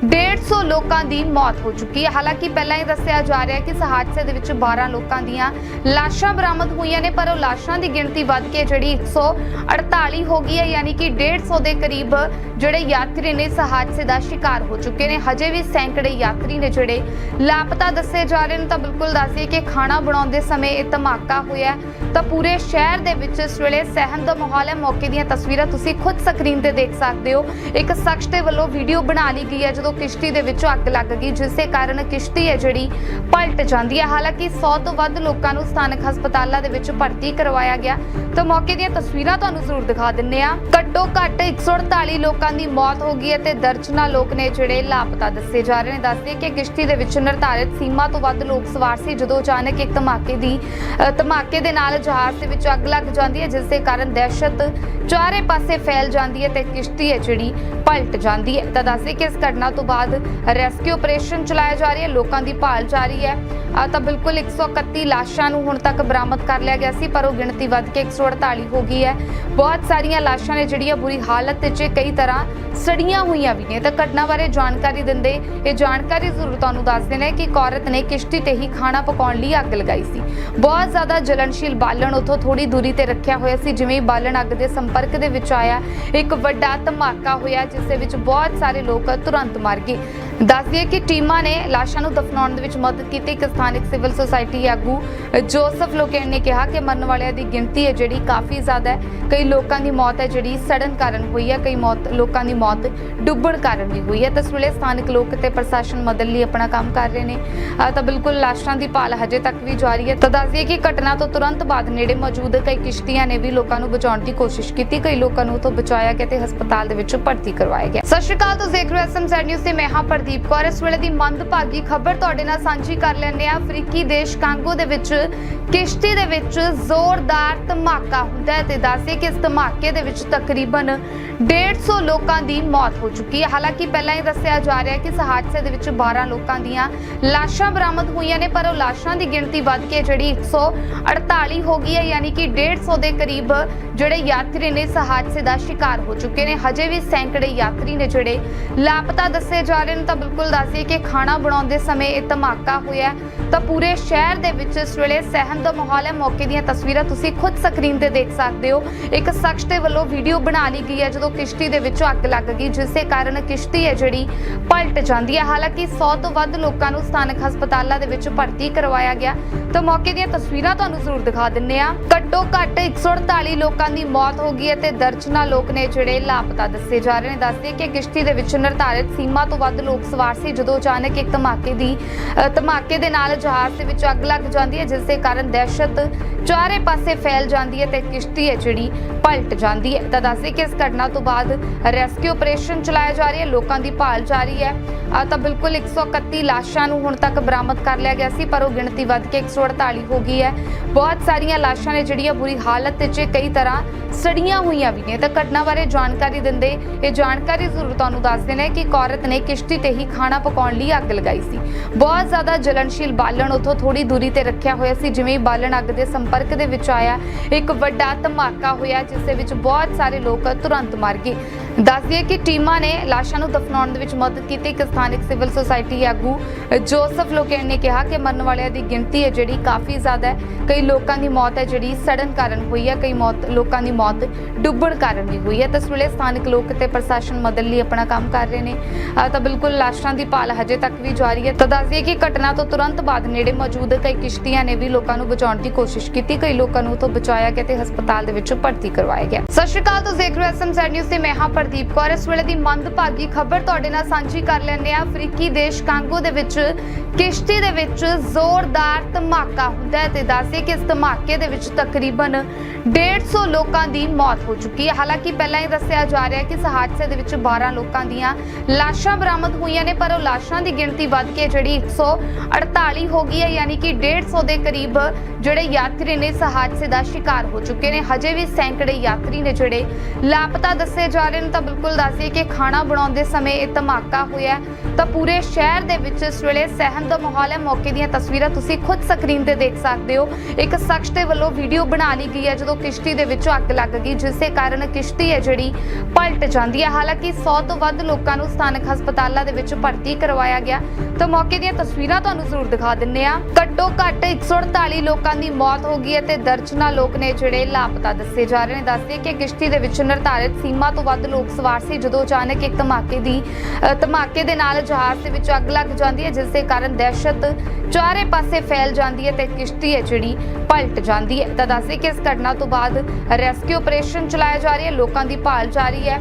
150 ਲੋਕਾਂ ਦੀ ਮੌਤ ਹੋ ਚੁੱਕੀ ਹੈ। ਹਾਲਾਂਕਿ ਪਹਿਲਾਂ ਹੀ ਦੱਸਿਆ ਜਾ ਰਿਹਾ ਹੈ ਕਿ ਇਸ ਹਾਦਸੇ ਦੇ ਵਿੱਚ 12 ਲੋਕਾਂ ਦੀਆਂ ਲਾਸ਼ਾਂ ਬਰਾਮਦ ਹੋਈਆਂ ਨੇ, ਪਰ ਉਹ ਲਾਸ਼ਾਂ ਦੀ ਗਿਣਤੀ ਵੱਧ ਕੇ ਜਿਹੜੀ 148 ਹੋ ਗਈ ਹੈ, ਯਾਨੀ ਕਿ 150 ਦੇ ਕਰੀਬ ਜਿਹੜੇ ਯਾਤਰੀ ਨੇ ਇਸ ਹਾਦਸੇ ਦਾ ਸ਼ਿਕਾਰ ਹੋ ਚੁੱਕੇ ਨੇ। ਹਜੇ ਵੀ ਸੈਂਕੜੇ ਯਾਤਰੀ ਨੇ ਜਿਹੜੇ ਲਾਪਤਾ ਦੱਸੇ ਜਾ ਰਹੇ ਨੇ। ਤਾਂ ਬਿਲਕੁਲ ਦੱਸਦੀ ਕਿ ਖਾਣਾ ਬਣਾਉਂਦੇ ਸਮੇਂ ਇਹ ਧਮਾਕਾ ਹੋਇਆ ਤਾਂ ਪੂਰੇ ਸ਼ਹਿਰ ਦੇ ਵਿੱਚ ਇਸ ਵੇਲੇ ਸਹਿਮ ਦਾ ਮਾਹੌਲ ਹੈ। ਮੌਕੇ ਦੀਆਂ ਤਸਵੀਰਾਂ ਤੁਸੀਂ ਖੁਦ ਸਕਰੀਨ ਤੇ ਦੇਖ ਸਕਦੇ ਹੋ। ਇੱਕ ਸ਼ਖਸ ਦੇ ਵੱਲੋਂ ਵੀਡੀਓ ਬਣਾ ਲਈ ਗਈ ਹੈ, ਜਦੋਂ ਕਿਸ਼ਤੀ ਦੇ ਵਿੱਚੋਂ ਅੱਗ ਲੱਗ ਗਈ, ਜਿਸ ਦੇ ਕਾਰਨ ਕਿਸ਼ਤੀ ਹੈ ਜਿਹੜੀ ਪਲਟ ਜਾਂਦੀ ਹੈ। ਹਾਲਾਂਕਿ 100 ਤੋਂ ਵੱਧ ਲੋਕਾਂ ਨੂੰ ਸਥਾਨਕ ਹਸਪਤਾਲਾਂ ਦੇ ਵਿੱਚ ਭਰਤੀ ਕਰਵਾਇਆ ਗਿਆ। ਤਾਂ ਮੌਕੇ ਦੀਆਂ ਤਸਵੀਰਾਂ ਤੁਹਾਨੂੰ ਜ਼ਰੂਰ ਦਿਖਾ ਦਿੰਨੇ ਆ ਘੱਟੋ ਘੱਟ 148 ਲੋਕਾਂ ਦੀ ਮੌਤ ਹੋ ਗਈ ਹੈ ਤੇ ਦਰਜਨਾਂ ਲੋਕ ਨੇ ਜਿਹੜੇ ਲਾਪਤਾ ਦੱਸੇ ਜਾ ਰਹੇ ਨੇ। ਦੱਸਦੇ ਕਿ ਕਿਸ਼ਤੀ ਦੇ ਵਿੱਚ ਨਿਰਧਾਰਿਤ ਸੀਮਾ ਤੋਂ ਵੱਧ ਲੋਕ ਲੋਕ ਸਵਾਰ ਸੀ ਜਦੋਂ ਅਚਾਨਕ ਇੱਕ ਧਮਾਕੇ ਦੀ ਧਮਾਕੇ ਦੇ ਨਾਲ ਜਹਾਜ਼ ਦੇ ਵਿੱਚ ਅੱਗ ਲੱਗ ਜਾਂਦੀ ਹੈ, ਜਿਸ ਦੇ ਕਾਰਨ ਦਹਿਸ਼ਤ ਚਾਰੇ ਪਾਸੇ ਫੈਲ ਜਾਂਦੀ ਹੈ ਤੇ ਕਿਸ਼ਤੀ ਹੈ ਜਿਹੜੀ ਪਲਟ ਜਾਂਦੀ ਹੈ। ਤਾਂ ਦੱਸਦੇ ਕਿ ਇਸ ਘਟਨਾ ਤੋਂ ਬਾਅਦ ਰੈਸਕਿਊ ਆਪਰੇਸ਼ਨ ਚਲਾਇਆ ਜਾ ਰਿਹਾ ਹੈ, ਲੋਕਾਂ ਦੀ ਭਾਲ ਜਾਰੀ ਹੈ। ਆ ਤਾਂ ਬਿਲਕੁਲ 131 ਲਾਸ਼ਾਂ ਨੂੰ ਹੁਣ ਤੱਕ ਬਰਾਮਦ ਕਰ ਲਿਆ ਗਿਆ ਸੀ, ਪਰ ਉਹ ਗਿਣਤੀ ਵੱਧ ਕੇ 148 ਹੋ ਗਈ ਹੈ। ਬਹੁਤ ਸਾਰੀਆਂ ਲਾਸ਼ਾਂ ਨੇ ਜਿਹੜੀਆਂ ਬੁਰੀ ਹਾਲਤ 'ਚ ਕਈ ਤਰ੍ਹਾਂ ਸੜੀਆਂ ਹੋਈਆਂ ਵੀ ਨੇ। ਤਾਂ ਘਟਨਾ ਬਾਰੇ ਜਾਣਕਾਰੀ ਦਿੰਦੇ, ਇਹ ਜਾਣਕਾਰੀ ਜ਼ਰੂਰ ਤੁਹਾਨੂੰ ਦੱਸ ਦੇਣਾ ਹੈ ਕਿ ਇੱਕ ਔਰਤ ਨੇ ਕਿਸ਼ਤੀ ਤੇ ਹੀ ਖਾਣਾ ਪਕਾਉਣ ਲਈ ਅੱਗ ਲਗਾਈ ਸੀ। ਬਹੁਤ ਜ਼ਿਆਦਾ ਜਲਨਸ਼ੀਲ ਬਾਲਣ ਉੱਥੋਂ ਥੋੜੀ ਦੂਰੀ ਤੇ ਰੱਖਿਆ ਹੋਇਆ ਸੀ, ਜਿਵੇਂ ਹੀ ਬਾਲਣ ਅੱਗ ਦੇ ਸੰਪਰਕ ਦੇ ਵਿੱਚ ਆਇਆ, ਇੱਕ ਵੱਡਾ ਧਮਾਕਾ ਹੋਇਆ, ਜਿਸ ਦੇ ਵਿੱਚ ਬਹੁਤ ਸਾਰੇ ਲੋਕ ਤੁਰੰਤ ਮਰ ਗਏ। ਦੱਸ ਦਈਏ ਕਿ ਟੀਮਾਂ ਨੇ ਲਾਸ਼ਾਂ ਨੂੰ ਦਫਨਾਉਣ ਦੇ ਵਿੱਚ ਮਦਦ ਕੀਤੀ। ਇੱਕ ਸਥਾਨਕ ਸਿਵਲ ਸੁਸਾਇਟੀ ਆਗੂ ਜੋਸਫ ਲੋਕੇਨ ਨੇ ਕਿਹਾ ਕਿ ਮਰਨ ਵਾਲਿਆਂ ਦੀ ਗਿਣਤੀ ਹੈ ਜਿਹੜੀ ਕਾਫੀ ਜ਼ਿਆਦਾ ਹੈ। ਕਈ ਲੋਕਾਂ ਦੀ ਮੌਤ ਹੈ ਜਿਹੜੀ ਸੜਨ ਕਾਰਨ ਹੋਈ ਹੈ। ਕਈ ਮੌਤ, ਲੋਕਾਂ ਦੀ ਮੌਤ ਡੁੱਬਣ ਕਾਰਨ ਵੀ ਹੋਈ ਹੈ। ਤਾਂ ਇਸ ਵੇਲੇ ਸਥਾਨਕ ਲੋਕ ਤੇ ਪ੍ਰਸ਼ਾਸਨ ਮਦਦ ਲਈ ਆਪਣਾ ਕੰਮ ਕਰ ਰਹੇ ਨੇ। ਤਾਂ ਬਿਲਕੁਲ ਲਾਸ਼ਾਂ ਦੀ ਭਾਲ ਹਜੇ ਤੱਕ ਵੀ ਜਾਰੀ ਹੈ। ਤਾਂ ਦੱਸ ਦਈਏ ਕਿ ਘਟਨਾ ਤੋਂ ਤੁਰੰਤ ਬਾਅਦ ਨੇੜੇ ਮੌਜੂਦ ਕਈ ਕਿਸ਼ਤੀਆਂ ਨੇ ਵੀ ਲੋਕਾਂ ਨੂੰ ਬਚਾਉਣ ਦੀ ਕੋਸ਼ਿਸ਼ ਕੀਤੀ। ਕਈ ਲੋਕਾਂ ਨੂੰ ਉਥੋਂ ਬਚਾਇਆ ਗਿਆ ਤੇ ਹਸਪਤਾਲ ਦੇ ਵਿੱਚ ਭਰਤੀ ਕਰਵਾਇਆ ਗਿਆ। ਸਤਿ ਸ਼੍ਰੀ ਅਕਾਲ, ਤੁਸੀਂ ਦੇਖ ਰਹੇ ਹੋ ਐਸਐਮਜ਼ੈਡ ਨਿਊਜ਼ ਤੇ ਮੈਂ ਹਾਂ ਪ੍ਰਦੀਪ ਕੌਰ, ਇਸ ਵੇਲੇ ਦੀ ਮੰਦਭਾਗੀ ਖਬਰ ਤੁਹਾਡੇ ਨਾਲ ਸਾਂਝੀ ਕਰ ਲੈਂਦੇ ਆ ਅਫਰੀਕੀ ਦੇਸ਼ ਕਾਂਗੋ ਦੇ ਵਿੱਚ ਕਿਸ਼ਤੀ ਦੇ ਵਿੱਚ ਜ਼ੋਰਦਾਰ ਧਮਾਕਾ ਹੁੰਦਾ ਹੈ ਤੇ ਦੱਸਦੇ ਕਿ ਇਸ ਧਮਾਕੇ ਦੇ ਵਿੱਚ ਤਕਰੀਬਨ 150 ਲੋਕਾਂ ਦੀ ਮੌਤ ਹੋ ਚੁੱਕੀ ਹੈ। ਹਾਲਾਂਕਿ ਪਹਿਲਾਂ ਹੀ ਦੱਸਿਆ ਜਾ ਰਿਹਾ ਕਿ ਇਸ ਹਾਦਸੇ ਦੇ ਵਿੱਚ 12 ਲੋਕਾਂ ਦੀਆਂ ਲਾਸ਼ਾਂ ਬਰਾਮਦ ਹੋਈਆਂ ਨੇ, ਪਰ ਉਹ ਲਾਸ਼ਾਂ ਦੀ ਗਿਣਤੀ ਵੱਧ ਕੇ ਜਿਹੜੀ 148 ਹੋ ਗਈ ਹੈ, ਯਾਨੀ ਕਿ 150 ਦੇ ਕਰੀਬ ਜਿਹੜੇ ਯਾਤਰੀ ਨੇ ਇਸ ਹਾਦਸੇ ਦਾ ਸ਼ਿਕਾਰ ਹੋ ਚੁੱਕੇ ਨੇ। ਹਜੇ ਵੀ ਸੈਂਕੜੇ ਯਾਤਰੀ ਨੇ ਜਿਹੜੇ ਲਾਪਤਾ ਦੱਸੇ ਜਾ ਰਹੇ ਨੇ। ਤਾਂ ਬਿਲਕੁਲ ਦੱਸਦੀ ਕਿ ਖਾਣਾ ਬਣਾਉਂਦੇ ਸਮੇਂ ਇਹ ਧਮਾਕਾ ਹੋਇਆ ਤਾਂ ਪੂਰੇ ਸ਼ਹਿਰ ਦੇ ਵਿੱਚ ਇਸ ਵੇਲੇ ਸਹਿਮ ਦਾ ਮਾਹੌਲ ਹੈ। ਮੌਕੇ ਦੀਆਂ ਤਸਵੀਰਾਂ ਤੁਸੀਂ ਖੁਦ ਸਕਰੀਨ ਤੇ ਦੇਖ ਸਕਦੇ ਹੋ। ਇੱਕ ਸ਼ਖਸ ਦੇ ਵੱਲੋਂ ਵੀਡੀਓ ਬਣਾ ਲਈ ਗਈ ਹੈ, ਜਦੋਂ ਕਿਸ਼ਤੀ ਦੇ ਵਿੱਚੋਂ ਅੱਗ ਲੱਗ ਗਈ, ਜਿਸ ਦੇ ਕਾਰਨ ਕਿਸ਼ਤੀ ਹੈ ਜਿਹੜੀ ਪਲਟ ਜਾਂਦੀ ਹੈ। ਹਾਲਾਂਕਿ 100 ਤੋਂ ਵੱਧ ਲੋਕਾਂ ਨੂੰ ਸਥਾਨਕ ਹਸਪਤਾਲਾਂ ਦੇ ਵਿੱਚ ਭਰਤੀ ਕਰਵਾਇਆ ਗਿਆ। ਤਾਂ ਮੌਕੇ ਦੀਆਂ ਤਸਵੀਰਾਂ ਤੁਹਾਨੂੰ ਜ਼ਰੂਰ ਦਿਖਾ ਦਿੰਨੇ ਆ ਘੱਟੋ ਘੱਟ 148 ਲੋਕਾਂ ਦੀ ਮੌਤ ਹੋ ਗਈ ਹੈ ਤੇ ਦਰਜਨਾਂ ਲੋਕ ਨੇ ਜਿਹੜੇ ਲਾਪਤਾ ਦੱਸੇ ਜਾ ਰਹੇ ਨੇ। ਦੱਸਦੇ ਕਿ ਕਿਸ਼ਤੀ ਦੇ ਵਿੱਚ ਨਿਰਧਾਰਿਤ ਸੀਮਾ ਤੋਂ ਵੱਧ ਲੋਕ ਸਵਾਰ ਸੀ ਜਦੋਂ ਅਚਾਨਕ ਇੱਕ ਧਮਾਕੇ ਦੀ ਧਮਾਕੇ ਦੇ ਨਾਲ ਜਹਾਜ਼ ਦੇ ਵਿੱਚ ਅੱਗ ਲੱਗ ਜਾਂਦੀ ਹੈ, ਜਿਸ ਦੇ ਕਾਰਨ ਦਹਿਸ਼ਤ ਚਾਰੇ ਪਾਸੇ ਫੈਲ ਜਾਂਦੀ ਹੈ ਤੇ ਕਿਸ਼ਤੀ ਹੈ ਜਿਹੜੀ ਪਲਟ ਜਾਂਦੀ ਹੈ। ਤਾਂ ਦੱਸਦੇ ਕਿ ਇਸ ਘਟਨਾ ਤੋਂ ਬਾਅਦ ਰੈਸਕਿਊ ਆਪਰੇਸ਼ਨ ਚਲਾਇਆ ਜਾ ਰਿਹਾ ਹੈ ਲੋਕਾਂ ਦੀ ਭਾਲ ਜਾਰੀ ਹੈ। ਤਾਂ ਬਿਲਕੁਲ 131 ਲਾਸ਼ਾਂ ਨੂੰ ਹੁਣ ਤੱਕ ਬਰਾਮਦ ਕਰ ਲਿਆ ਗਿਆ ਸੀ, ਪਰ ਉਹ ਗਿਣਤੀ ਵੱਧ ਕੇ 148 ਹੋ ਗਈ ਹੈ। ਬਹੁਤ ਸਾਰੀਆਂ ਲਾਸ਼ਾਂ ਨੇ ਜਿਹੜੀਆਂ ਬੁਰੀ ਹਾਲਤ ਵਿੱਚ ਕਈ ਤਰ੍ਹਾਂ ਸੜੀਆਂ ਹੋਈਆਂ ਵੀ ਨੇ। ਤਾਂ ਘਟਨਾ ਬਾਰੇ ਜਾਣਕਾਰੀ ਦਿੰਦੇ, ਇਹ ਜਾਣਕਾਰੀ ਜ਼ਰੂਰ ਤੁਹਾਨੂੰ ਦੱਸ ਦੇਣਾ ਹੈ ਕਿ ਇੱਕ ਔਰਤ ਨੇ ਕਿਸ਼ਤੀ ਤੇ ਹੀ ਖਾਣਾ ਪਕਾਉਣ ਲਈ ਅੱਗ ਲਗਾਈ ਸੀ। ਬਹੁਤ ਜ਼ਿਆਦਾ ਜਲਨਸ਼ੀਲ ਬਾਲਣ ਉੱਥੋਂ ਥੋੜੀ ਦੂਰੀ ਤੇ ਰੱਖਿਆ ਹੋਇਆ ਸੀ, ਜਿਵੇਂ ਹੀ ਬਾਲਣ ਅੱਗ ਦੇ ਸੰਪਰਕ ਦੇ ਵਿੱਚ ਆਇਆ, ਇੱਕ ਵੱਡਾ ਧਮਾਕਾ ਹੋਇਆ, ਜਿਸ ਦੇ ਵਿੱਚ ਬਹੁਤ ਸਾਰੇ ਲੋਕ ਤੁਰੰਤ ਮਰ ਗਏ। ਦੱਸ ਦਈਏ ਕਿ ਟੀਮਾਂ ਨੇ ਲਾਸ਼ਾਂ ਨੂੰ ਦਫਨਾਉਣ ਦੇ ਵਿੱਚ ਮਦਦ ਕੀਤੀ। ਇੱਕ ਸਥਾਨਕ ਸਿਵਲ ਸੁਸਾਇਟੀ ਆਗੂ ਜੋਸਫ ਲੋਕੇਨ ਨੇ ਕਿਹਾ ਕਿ ਮਰਨ ਵਾਲਿਆਂ ਦੀ ਗਿਣਤੀ ਹੈ ਜਿਹੜੀ ਕਾਫੀ ਜ਼ਿਆਦਾ ਹੈ। ਕਈ ਲੋਕਾਂ ਦੀ ਮੌਤ ਹੈ ਜਿਹੜੀ ਸੜਨ ਕਾਰਨ ਹੋਈ ਹੈ, ਕਈ ਮੌਤ, ਲੋਕਾਂ ਦੀ ਮੌਤ ਡੁੱਬਣ ਕਾਰਨ ਵੀ ਹੋਈ ਹੈ। ਤਾਂ ਵੇਲੇ ਸਥਾਨਕ ਲੋਕ ਤੇ ਪ੍ਰਸ਼ਾਸਨ ਮਦਦ ਲਈ ਆਪਣਾ ਕੰਮ ਕਰ ਰਹੇ ਨੇ। ਤਾਂ ਬਿਲਕੁਲ ਲਾਸ਼ਾਂ ਦੀ ਭਾਲ ਹਜੇ ਤੱਕ ਵੀ ਜਾਰੀ ਹੈ। ਤਾਂ ਦੱਸ ਦਈਏ ਕਿ ਘਟਨਾ ਤੋਂ ਤੁਰੰਤ ਬਾਅਦ ਨੇੜੇ ਮੌਜੂਦ ਕਈ ਕਿਸ਼ਤੀਆਂ ਨੇ ਵੀ ਲੋਕਾਂ ਨੂੰ ਬਚਾਉਣ ਦੀ ਕੋਸ਼ਿਸ਼ ਕੀਤੀ। ਕਈ ਲੋਕਾਂ ਨੂੰ ਉਥੋਂ ਬਚਾਇਆ ਗਿਆ ਤੇ ਹਸਪਤਾਲ ਦੇ ਵਿੱਚ ਭਰਤੀ ਕਰਵਾਇਆ ਗਿਆ। ਸਤਿ ਸ਼੍ਰੀ ਅਕਾਲ, ਤੁਸੀਂ ਦੇਖ ਰਹੇ ਹੋ ਐਸਐਮਜ਼ੈਡ ਨਿਊਜ਼ ਤੇ ਮੈਂ ਹਾਂ ਪ੍ਰਦੀਪ ਕੌਰ। ਇਸ ਵੇਲੇ ਦੀ ਮੰਦਭਾਗੀ ਖਬਰ ਤੁਹਾਡੇ ਨਾਲ ਸਾਂਝੀ ਕਰ ਲੈਂਦੇ ਆ ਅਫਰੀਕੀ ਦੇਸ਼ ਕਾਂਗੋ ਦੇ ਵਿੱਚ ਕਿਸ਼ਤੀ ਦੇ ਵਿੱਚ ਜ਼ੋਰਦਾਰ ਧਮਾਕਾ ਹੁੰਦਾ ਹੈ ਤੇ ਦੱਸਦੇ ਕਿ ਇਸ ਧਮਾਕੇ ਦੇ ਵਿੱਚ ਤਕਰੀਬਨ 150 ਲੋਕਾਂ ਦੀ ਮੌਤ ਹੋ ਚੁੱਕੀ ਹੈ। ਹਾਲਾਂਕਿ ਪਹਿਲਾਂ ਇਹ ਦੱਸਿਆ ਜਾ ਰਿਹਾ ਕਿ ਇਸ ਹਾਦਸੇ ਦੇ ਵਿੱਚ 12 ਲੋਕਾਂ ਦੀਆਂ ਲਾਸ਼ਾਂ ਬਰਾਮਦ ਹੋਈਆਂ ਨੇ, ਪਰ ਉਹ ਲਾਸ਼ਾਂ ਦੀ ਗਿਣਤੀ ਵੱਧ ਕੇ ਜਿਹੜੀ 148 ਹੋ ਗਈ ਹੈ, ਯਾਨੀ ਕਿ 150 ਦੇ ਕਰੀਬ ਜਿਹੜੇ ਯਾਤਰੀ ਨੇ ਇਸ ਹਾਦਸੇ ਦਾ ਸ਼ਿਕਾਰ ਹੋ ਚੁੱਕੇ ਨੇ। ਹਜੇ ਵੀ ਸੈਂਕੜੇ ਯਾਤਰੀ ਨੇ ਜਿਹੜੇ ਲਾਪਤਾ ਦੱਸੇ ਜਾ ਰਹੇ ਨੇ। ਤਾਂ ਬਿਲਕੁਲ ਦੱਸੀਏ ਕਿ ਖਾਣਾ ਬਣਾਉਂਦੇ ਸਮੇਂ ਇਹ ਧਮਾਕਾ ਹੋਇਆ ਤਾਂ ਪੂਰੇ ਸ਼ਹਿਰ ਦੇ ਵਿੱਚ ਇਸ ਵੇਲੇ ਸਹਿਮ ਦਾ ਮਾਹੌਲ ਹੈ। ਮੌਕੇ ਦੀਆਂ ਤਸਵੀਰਾਂ ਤੁਸੀਂ ਖੁਦ ਸਕਰੀਨ ਤੇ ਦੇਖ ਸਕਦੇ ਹੋ। ਇੱਕ ਸ਼ਖਸ ਦੇ ਵੱਲੋਂ ਵੀਡੀਓ ਬਣਾ ਲਈ ਗਈ ਹੈ, ਜਦੋਂ ਕਿਸ਼ਤੀ ਦੇ ਵਿੱਚੋਂ ਅੱਗ ਲੱਗ ਗਈ, ਜਿਸ ਦੇ ਕਾਰਨ ਕਿਸ਼ਤੀ ਹੈ ਜਿਹੜੀ ਪਲਟ ਜਾਂਦੀ ਹੈ। ਹਾਲਾਂਕਿ 100 ਤੋਂ ਵੱਧ ਲੋਕਾਂ ਨੂੰ ਸਥਾਨਕ ਹਸਪਤਾਲਾਂ ਦੇ ਵਿੱਚ ਭਰਤੀ ਕਰਵਾਇਆ ਗਿਆ। ਤਾਂ ਮੌਕੇ ਦੀਆਂ ਤਸਵੀਰਾਂ ਤੁਹਾਨੂੰ ਜ਼ਰੂਰ ਦਿਖਾ ਦਿੰਨੇ ਆ ਘੱਟੋ ਘੱਟ 148 ਲੋਕਾਂ ਦੀ ਮੌਤ ਹੋ ਗਈ ਹੈ ਤੇ ਦਰਜਨਾਂ ਲੋਕ ਨੇ ਜਿਹੜੇ ਲਾਪਤਾ ਦੱਸੇ ਜਾ ਰਹੇ ਨੇ। ਦੱਸਦੇ ਕਿ ਕਿਸ਼ਤੀ ਦੇ ਵਿੱਚ ਨਿਰਧਾਰਿਤ ਸੀਮਾ ਤੋਂ ਵੱਧ ਲੋਕ ਸਵਾਰ ਸੀ, ਜਦੋਂ ਅਚਾਨਕ ਇੱਕ ਧਮਾਕੇ ਦੀ ਧਮਾਕੇ ਦੇ ਨਾਲ ਜਹਾਜ਼ ਦੇ ਵਿੱਚ ਅੱਗ ਲੱਗ ਜਾਂਦੀ ਹੈ, ਜਿਸ ਦੇ ਕਾਰਨ ਦਹਿਸ਼ਤ ਚਾਰੇ ਪਾਸੇ ਫੈਲ ਜਾਂਦੀ ਹੈ ਤੇ ਕਿਸ਼ਤੀ ਹੈ ਜਿਹੜੀ ਪਲਟ ਜਾਂਦੀ ਹੈ। ਤਾਂ ਦੱਸਦੇ ਕਿ ਇਸ ਘਟਨਾ ਤੋਂ ਬਾਅਦ ਰੈਸਕਿਊ ਆਪਰੇਸ਼ਨ ਚਲਾਇਆ ਜਾ ਰਿਹਾ ਹੈ, ਲੋਕਾਂ ਦੀ ਭਾਲ ਜਾਰੀ ਹੈ।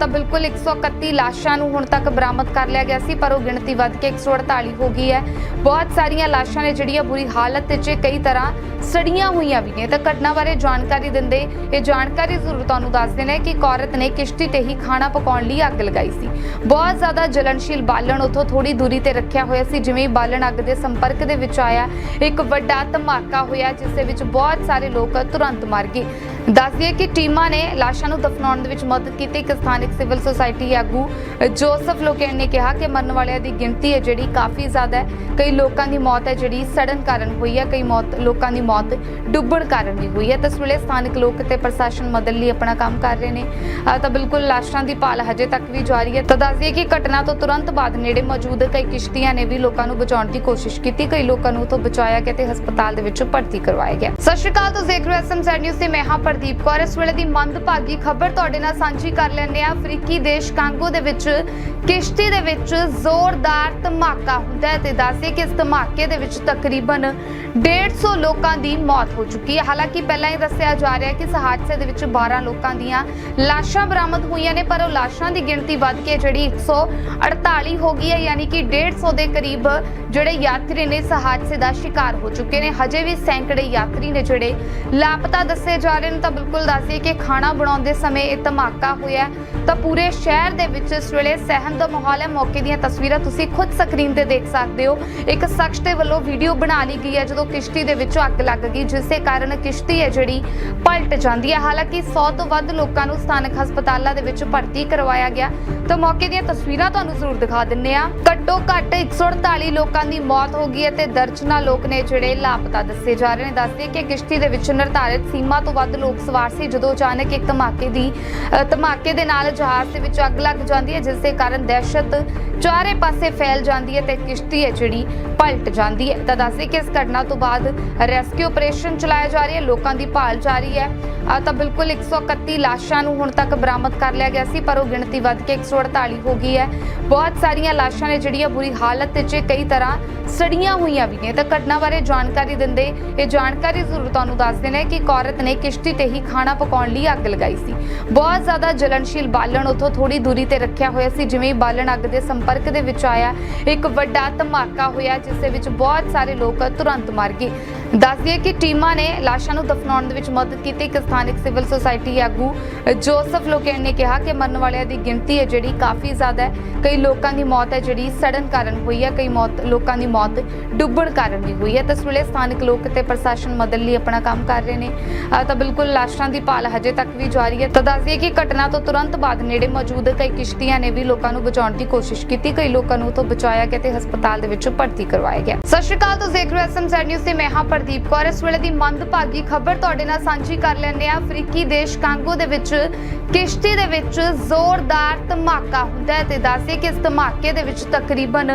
ਤਾਂ ਬਿਲਕੁਲ 131 ਲਾਸ਼ਾਂ ਨੂੰ ਹੁਣ ਤੱਕ ਬਰਾਮਦ ਕਰ ਲਿਆ ਗਿਆ ਸੀ, ਪਰ ਉਹ ਗਿਣਤੀ ਵੱਧ ਕੇ 148 ਹੋ ਗਈ ਹੈ। ਬਹੁਤ ਸਾਰੀਆਂ ਲਾਸ਼ਾਂ ਨੇ ਜਿਹੜੀਆਂ ਬੁਰੀ ਹਾਲਤ 'ਚ ਕਈ ਤਰ੍ਹਾਂ ਤਰ੍ਹਾਂ ਸੜੀਆਂ ਹੋਈਆਂ ਵੀ ਨੇ। ਤਾਂ ਘਟਨਾ ਬਾਰੇ ਜਾਣਕਾਰੀ ਦਿੰਦੇ ਇਹ ਜਾਣਕਾਰੀ ਜ਼ਰੂਰ ਤੁਹਾਨੂੰ ਦੱਸ ਦੇਣਾ ਕਿ ਇੱਕ ਔਰਤ ਨੇ ਕਿਸ਼ਤੀ ਤੇ ਹੀ ਖਾਣਾ ਪਕਾਉਣ ਲਈ ਅੱਗ ਲਗਾਈ ਸੀ। ਬਹੁਤ ਜ਼ਿਆਦਾ ਜਲਨਸ਼ੀਲ ਬਾਲਣ ਉੱਥੋਂ ਥੋੜੀ ਦੂਰੀ ਤੇ ਰੱਖਿਆ ਹੋਇਆ ਸੀ, ਜਿਵੇਂ ਹੀ ਬਾਲਣ ਅੱਗ ਦੇ ਸੰਪਰਕ ਦੇ ਵਿੱਚ ਆਇਆ, ਇੱਕ ਵੱਡਾ ਧਮਾਕਾ ਹੋਇਆ, ਜਿਸ ਦੇ ਵਿੱਚ ਬਹੁਤ ਸਾਰੇ ਲੋਕ ਤੁਰੰਤ ਮਰ ਗਏ। ਦੱਸ ਕਿ ਟੀਮਾਂ ਨੇ ਲਾਸ਼ਾਂ ਨੂੰ ਦਫਨਾਉਣ ਦੇ ਵਿੱਚ ਮਦਦ ਕੀਤੀ। ਇੱਕ ਸਥਾਨਕ ਸਿਵਲ ਸੁਸਾਇਟੀ ਆਗੂ ਜੋਸਫ ਲੋਕੇਨ ਨੇ ਕਿਹਾ ਕਿ ਮਰਨ ਵਾਲਿਆਂ ਦੀ ਗਿਣਤੀ ਹੈ ਜਿਹੜੀ ਕਾਫੀ ਜ਼ਿਆਦਾ ਹੈ। ਕਈ ਲੋਕਾਂ ਦੀ ਮੌਤ ਹੈ ਜਿਹੜੀ ਸੜਨ ਕਾਰਨ ਹੋਈ ਹੈ। ਕਈ ਮੌਤ ਲੋਕਾਂ ਦੀ ਮੌਤ ਡੁੱਬਣ ਕਾਰਨ ਵੀ ਹੋਈ ਹੈ। ਤਾਂ ਇਸ ਵੇਲੇ ਸਥਾਨਕ ਲੋਕ ਤੇ ਪ੍ਰਸ਼ਾਸਨ ਮਦਦ ਲਈ ਆਪਣਾ ਕੰਮ ਕਰ ਰਹੇ ਨੇ। ਤਾਂ ਬਿਲਕੁਲ ਲਾਸ਼ਾਂ ਦੀ ਭਾਲ ਹਜੇ ਤੱਕ ਵੀ ਜਾਰੀ ਹੈ। ਤਾਂ ਦੱਸ ਕਿ ਘਟਨਾ ਤੋਂ ਤੁਰੰਤ ਬਾਅਦ ਨੇੜੇ ਮੌਜੂਦ ਕਈ ਕਿਸ਼ਤੀਆਂ ਨੇ ਵੀ ਲੋਕਾਂ ਨੂੰ ਬਚਾਉਣ ਦੀ ਕੋਸ਼ਿਸ਼ ਕੀਤੀ। ਕਈ ਲੋਕਾਂ ਨੂੰ ਤੋਂ ਬਚਾਇਆ ਗਿਆ ਤੇ ਹਸਪਤਾਲ ਦੇ ਵਿੱਚ ਭਰਤੀ ਕਰਵਾਇਆ ਗਿਆ। ਸਤਿ ਸ਼੍ਰੀ ਅਕਾਲ, ਤੁਸੀਂ ਦੇਖ ਰਹੇ ਹੋ ਐਸਐਮ ਨਿਊਜ਼ ਤੇ ਮੈਂ ਹਾਂ ਪ੍ਰਦੀਪ ਕੌਰ। ਇਸ ਵੇਲੇ ਦੀ ਮੰਦਭਾਗੀ ਖਬਰ ਤੁਹਾਡੇ ਨਾਲ ਸਾਂਝੀ ਕਰ ਲੈਂਦੇ ਆ ਅਫਰੀਕੀ ਦੇਸ਼ ਕਾਂਗੋ ਦੇ ਵਿੱਚ ਕਿਸ਼ਤੀ ਦੇ ਵਿੱਚ ਜ਼ੋਰਦਾਰ ਧਮਾਕਾ ਹੁੰਦਾ ਹੈ ਤੇ ਦੱਸਦੇ ਕਿ ਇਸ ਧਮਾਕੇ ਦੇ ਵਿੱਚ ਤਕਰੀਬਨ 150 ਲੋਕਾਂ ਦੀ ਮੌਤ ਹੋ ਚੁੱਕੀ ਹੈ। ਹਾਲਾਂਕਿ ਪਹਿਲਾਂ ਹੀ ਦੱਸਿਆ ਜਾ ਰਿਹਾ ਹੈ ਕਿ ਇਸ ਹਾਦਸੇ ਦੇ ਵਿੱਚ 12 ਲੋਕਾਂ ਦੀਆਂ ਲਾਸ਼ਾਂ ਬਰਾਮਦ ਹੋਈਆਂ ਨੇ, ਪਰ ਉਹ ਲਾਸ਼ਾਂ ਦੀ ਗਿਣਤੀ ਵੱਧ ਕੇ ਜਿਹੜੀ 148 ਹੋ ਗਈ ਹੈ, ਯਾਨੀ ਕਿ 150 ਦੇ ਕਰੀਬ ਜਿਹੜੇ ਯਾਤਰੀ ਨੇ ਇਸ ਹਾਦਸੇ ਦਾ ਸ਼ਿਕਾਰ ਹੋ ਚੁੱਕੇ ਨੇ। ਹਜੇ ਵੀ ਸੈਂਕੜੇ ਯਾਤਰੀ ਨੇ ਜਿਹੜੇ ਲਾਪਤਾ ਦੱਸੇ ਜਾ ਰਹੇ ਨੇ। ਤਾਂ ਬਿਲਕੁਲ ਦੱਸੀਏ ਕਿ ਖਾਣਾ ਬਣਾਉਂਦੇ ਸਮੇਂ ਇਹ ਧਮਾਕਾ ਹੋਇਆ ਤਾਂ ਪੂਰੇ ਸ਼ਹਿਰ ਦੇ ਵਿੱਚ ਇਸ ਵੇਲੇ ਸਹਿਮ ਦਾ ਮਾਹੌਲ ਹੈ। ਮੌਕੇ ਦੀਆਂ ਤਸਵੀਰਾਂ ਤੁਸੀਂ ਖੁਦ ਸਕਰੀਨ ਤੇ ਦੇਖ ਸਕਦੇ ਹੋ। ਇੱਕ ਸ਼ਖਸ ਦੇ ਵੱਲੋਂ ਵੀਡੀਓ ਬਣਾ ਲਈ ਗਈ ਹੈ, ਜਦੋਂ ਕਿਸ਼ਤੀ ਦੇ ਵਿੱਚ ਅੱਗ ਲੱਗ ਗਈ, ਜਿਸ ਦੇ ਕਾਰਨ ਕਿਸ਼ਤੀ ਹੈ ਜਿਹੜੀ ਪਲਟ ਜਾਂਦੀ ਹੈ। ਹਾਲਾਂਕਿ 100 ਤੋਂ ਵੱਧ ਲੋਕਾਂ ਨੂੰ ਸਥਾਨਕ ਹਸਪਤਾਲਾਂ ਦੇ ਵਿੱਚ ਭਰਤੀ ਕਰਵਾਇਆ ਗਿਆ। ਤਾਂ ਮੌਕੇ ਦੀਆਂ ਤਸਵੀਰਾਂ ਤੁਹਾਨੂੰ ਜ਼ਰੂਰ ਦਿਖਾ ਦਿੰਨੇ ਆ ਘੱਟੋ ਘੱਟ 148 ਲੋਕਾਂ ਦੀ ਮੌਤ ਹੋ ਗਈ ਹੈ ਤੇ ਦਰਜਨਾਂ ਲੋਕ ਨੇ ਜਿਹੜੇ ਲਾਪਤਾ ਦੱਸੇ ਜਾ ਰਹੇ ਨੇ। ਦੱਸਦੇ ਕਿ ਕਿਸ਼ਤੀ ਦੇ ਵਿੱਚ ਨਿਰਧਾਰਿਤ ਸੀਮਾ ਤੋਂ ਵੱਧ ਲੋਕ ਸਵਾਰ ਸੀ, ਜਦੋਂ ਅਚਾਨਕ ਇੱਕ ਧਮਾਕੇ ਦੀ ਧਮਾਕੇ ਦੇ ਨਾਲ ਜਹਾਜ਼ ਦੇ ਵਿੱਚ ਅੱਗ ਲੱਗ ਜਾਂਦੀ ਹੈ, ਜਿਸ ਦੇ ਕਾਰਨ ਦਹਿਸ਼ਤ ਚਾਰੇ ਪਾਸੇ ਫੈਲ ਜਾਂਦੀ ਹੈ ਤੇ ਕਿਸ਼ਤੀ ਹੈ ਜਿਹੜੀ ਪਲਟ ਜਾਂਦੀ ਹੈ। ਤਾਂ ਦੱਸਦੇ ਕਿ ਇਸ ਘਟਨਾ ਤੋਂ ਬਾਅਦ ਰੈਸਕਿਊ ਆਪਰੇਸ਼ਨ ਚਲਾਇਆ ਜਾ ਰਿਹਾ ਹੈ, ਲੋਕਾਂ ਦੀ ਭਾਲ ਜਾਰੀ ਹੈ। ਆ ਤਾਂ ਬਿਲਕੁਲ 131 ਲਾਸ਼ਾਂ ਨੂੰ ਹੁਣ ਤੱਕ ਬਰਾਮਦ ਕਰ ਲਿਆ ਗਿਆ ਸੀ, ਪਰ ਉਹ ਗਿਣਤੀ ਵੱਧ ਕੇ 148 ਹੋ ਗਈ ਹੈ। ਬਹੁਤ ਸਾਰੀਆਂ ਲਾਸ਼ਾਂ ਨੇ ਜਿਹੜੀਆਂ ਬੁਰੀ ਹਾਲਤ ਵਿੱਚ ਕਈ ਤਰ੍ਹਾਂ ਸੜੀਆਂ ਹੋਈਆਂ ਵੀ ਨੇ। ਤਾਂ ਘਟਨਾ ਬਾਰੇ ਜਾਣਕਾਰੀ ਦਿੰਦੇ, ਇਹ ਜਾਣਕਾਰੀ ਜ਼ਰੂਰ ਤੁਹਾਨੂੰ ਦੱਸ ਦੇਣਾ ਹੈ ਕਿ ਇੱਕ ਔਰਤ ਨੇ ਕਿਸ਼ਤੀ ਤੇ ਹੀ ਖਾਣਾ ਪਕਾਉਣ ਲਈ ਅੱਗ ਲਗਾਈ ਸੀ। ਬਹੁਤ ਜ਼ਿਆਦਾ ਜਲਨਸ਼ੀਲ ਬਾਲਣ ਉੱਥੋਂ ਥੋੜੀ ਦੂਰੀ ਤੇ ਰੱਖਿਆ ਹੋਇਆ ਸੀ, ਜਿਵੇਂ ਹੀ ਬਾਲਣ ਅੱਗ ਦੇ ਸੰਪਰਕ ਦੇ ਵਿੱਚ ਆਇਆ, ਇੱਕ ਵੱਡਾ ਧਮਾਕਾ ਹੋਇਆ, ਜਿਸ ਦੇ ਵਿੱਚ ਬਹੁਤ ਸਾਰੇ ਲੋਕ ਤੁਰੰਤ ਮਰ ਗਏ। ਦੱਸ ਦਈਏ ਕਿ ਟੀਮਾਂ ਨੇ ਲਾਸ਼ਾਂ ਨੂੰ ਦਫਨਾਉਣ ਦੇ ਵਿੱਚ ਮਦਦ ਕੀਤੀ। ਇੱਕ ਸਥਾਨਕ ਸਿਵਲ ਸੁਸਾਇਟੀ ਆਗੂ ਜੋਸਫ ਲੋਕੇਨ ਨੇ ਕਿਹਾ ਕਿ ਮਰਨ ਵਾਲਿਆਂ ਦੀ ਗਿਣਤੀ ਹੈ ਜਿਹੜੀ ਕਾਫੀ ਜ਼ਿਆਦਾ ਹੈ। ਕਈ ਲੋਕਾਂ ਦੀ ਮੌਤ ਹੈ ਜਿਹੜੀ ਸੜਨ ਕਾਰਨ ਹੋਈ ਹੈ। ਕਈ ਮੌਤ, ਲੋਕਾਂ ਦੀ ਮੌਤ ਡੁੱਬਣ ਕਾਰਨ ਵੀ ਹੋਈ ਹੈ। ਤਾਂ ਇਸ ਵੇਲੇ ਸਥਾਨਕ ਲੋਕ ਤੇ ਪ੍ਰਸ਼ਾਸਨ ਮਦਦ ਲਈ ਆਪਣਾ ਕੰਮ ਕਰ ਰਹੇ ਨੇ। ਤਾਂ ਬਿਲਕੁਲ ਲਾਸ਼ਾਂ ਦੀ ਭਾਲ ਹਜੇ ਤੱਕ ਵੀ ਜਾਰੀ ਹੈ। ਤਾਂ ਦੱਸ ਦਈਏ ਕਿ ਘਟਨਾ ਤੋਂ ਤੁਰੰਤ ਬਾਅਦ ਨੇੜੇ ਮੌਜੂਦ ਕਈ ਕਿਸ਼ਤੀਆਂ ਨੇ ਵੀ ਲੋਕਾਂ ਨੂੰ ਬਚਾਉਣ ਦੀ ਕੋਸ਼ਿਸ਼ ਕੀਤੀ। ਕਈ ਲੋਕਾਂ ਨੂੰ ਉੱਥੋਂ ਬਚਾਇਆ ਗਿਆ ਤੇ ਹਸਪਤਾਲ ਦੇ ਵਿੱਚ ਭਰਤੀ ਕਰਵਾਇਆ ਗਿਆ। ਸਤਿ ਸ਼੍ਰੀ ਅਕਾਲ, ਤੁਸੀਂ ਦੇਖ ਰਹੇ ਹੋ ਐਸਐਮ ਨਿਊਜ਼ ਤੇ ਮੈਂ ਹਾਂ ਪ੍ਰਦੀਪ ਕੌਰ। ਇਸ ਵੇਲੇ ਦੀ ਮੰਦਭਾਗੀ ਖਬਰ ਤੁਹਾਡੇ ਨਾਲ ਸਾਂਝੀ ਕਰ ਲੈਂਦੇ ਆ ਅਫਰੀਕੀ ਦੇਸ਼ ਕਾਂਗੋ ਦੇ ਵਿੱਚ ਕਿਸ਼ਤੀ ਦੇ ਵਿੱਚ ਜ਼ੋਰਦਾਰ ਧਮਾਕਾ ਹੁੰਦਾ ਹੈ ਤੇ ਦੱਸਦੇ ਕਿ ਇਸ ਧਮਾਕੇ ਦੇ ਵਿੱਚ ਤਕਰੀਬਨ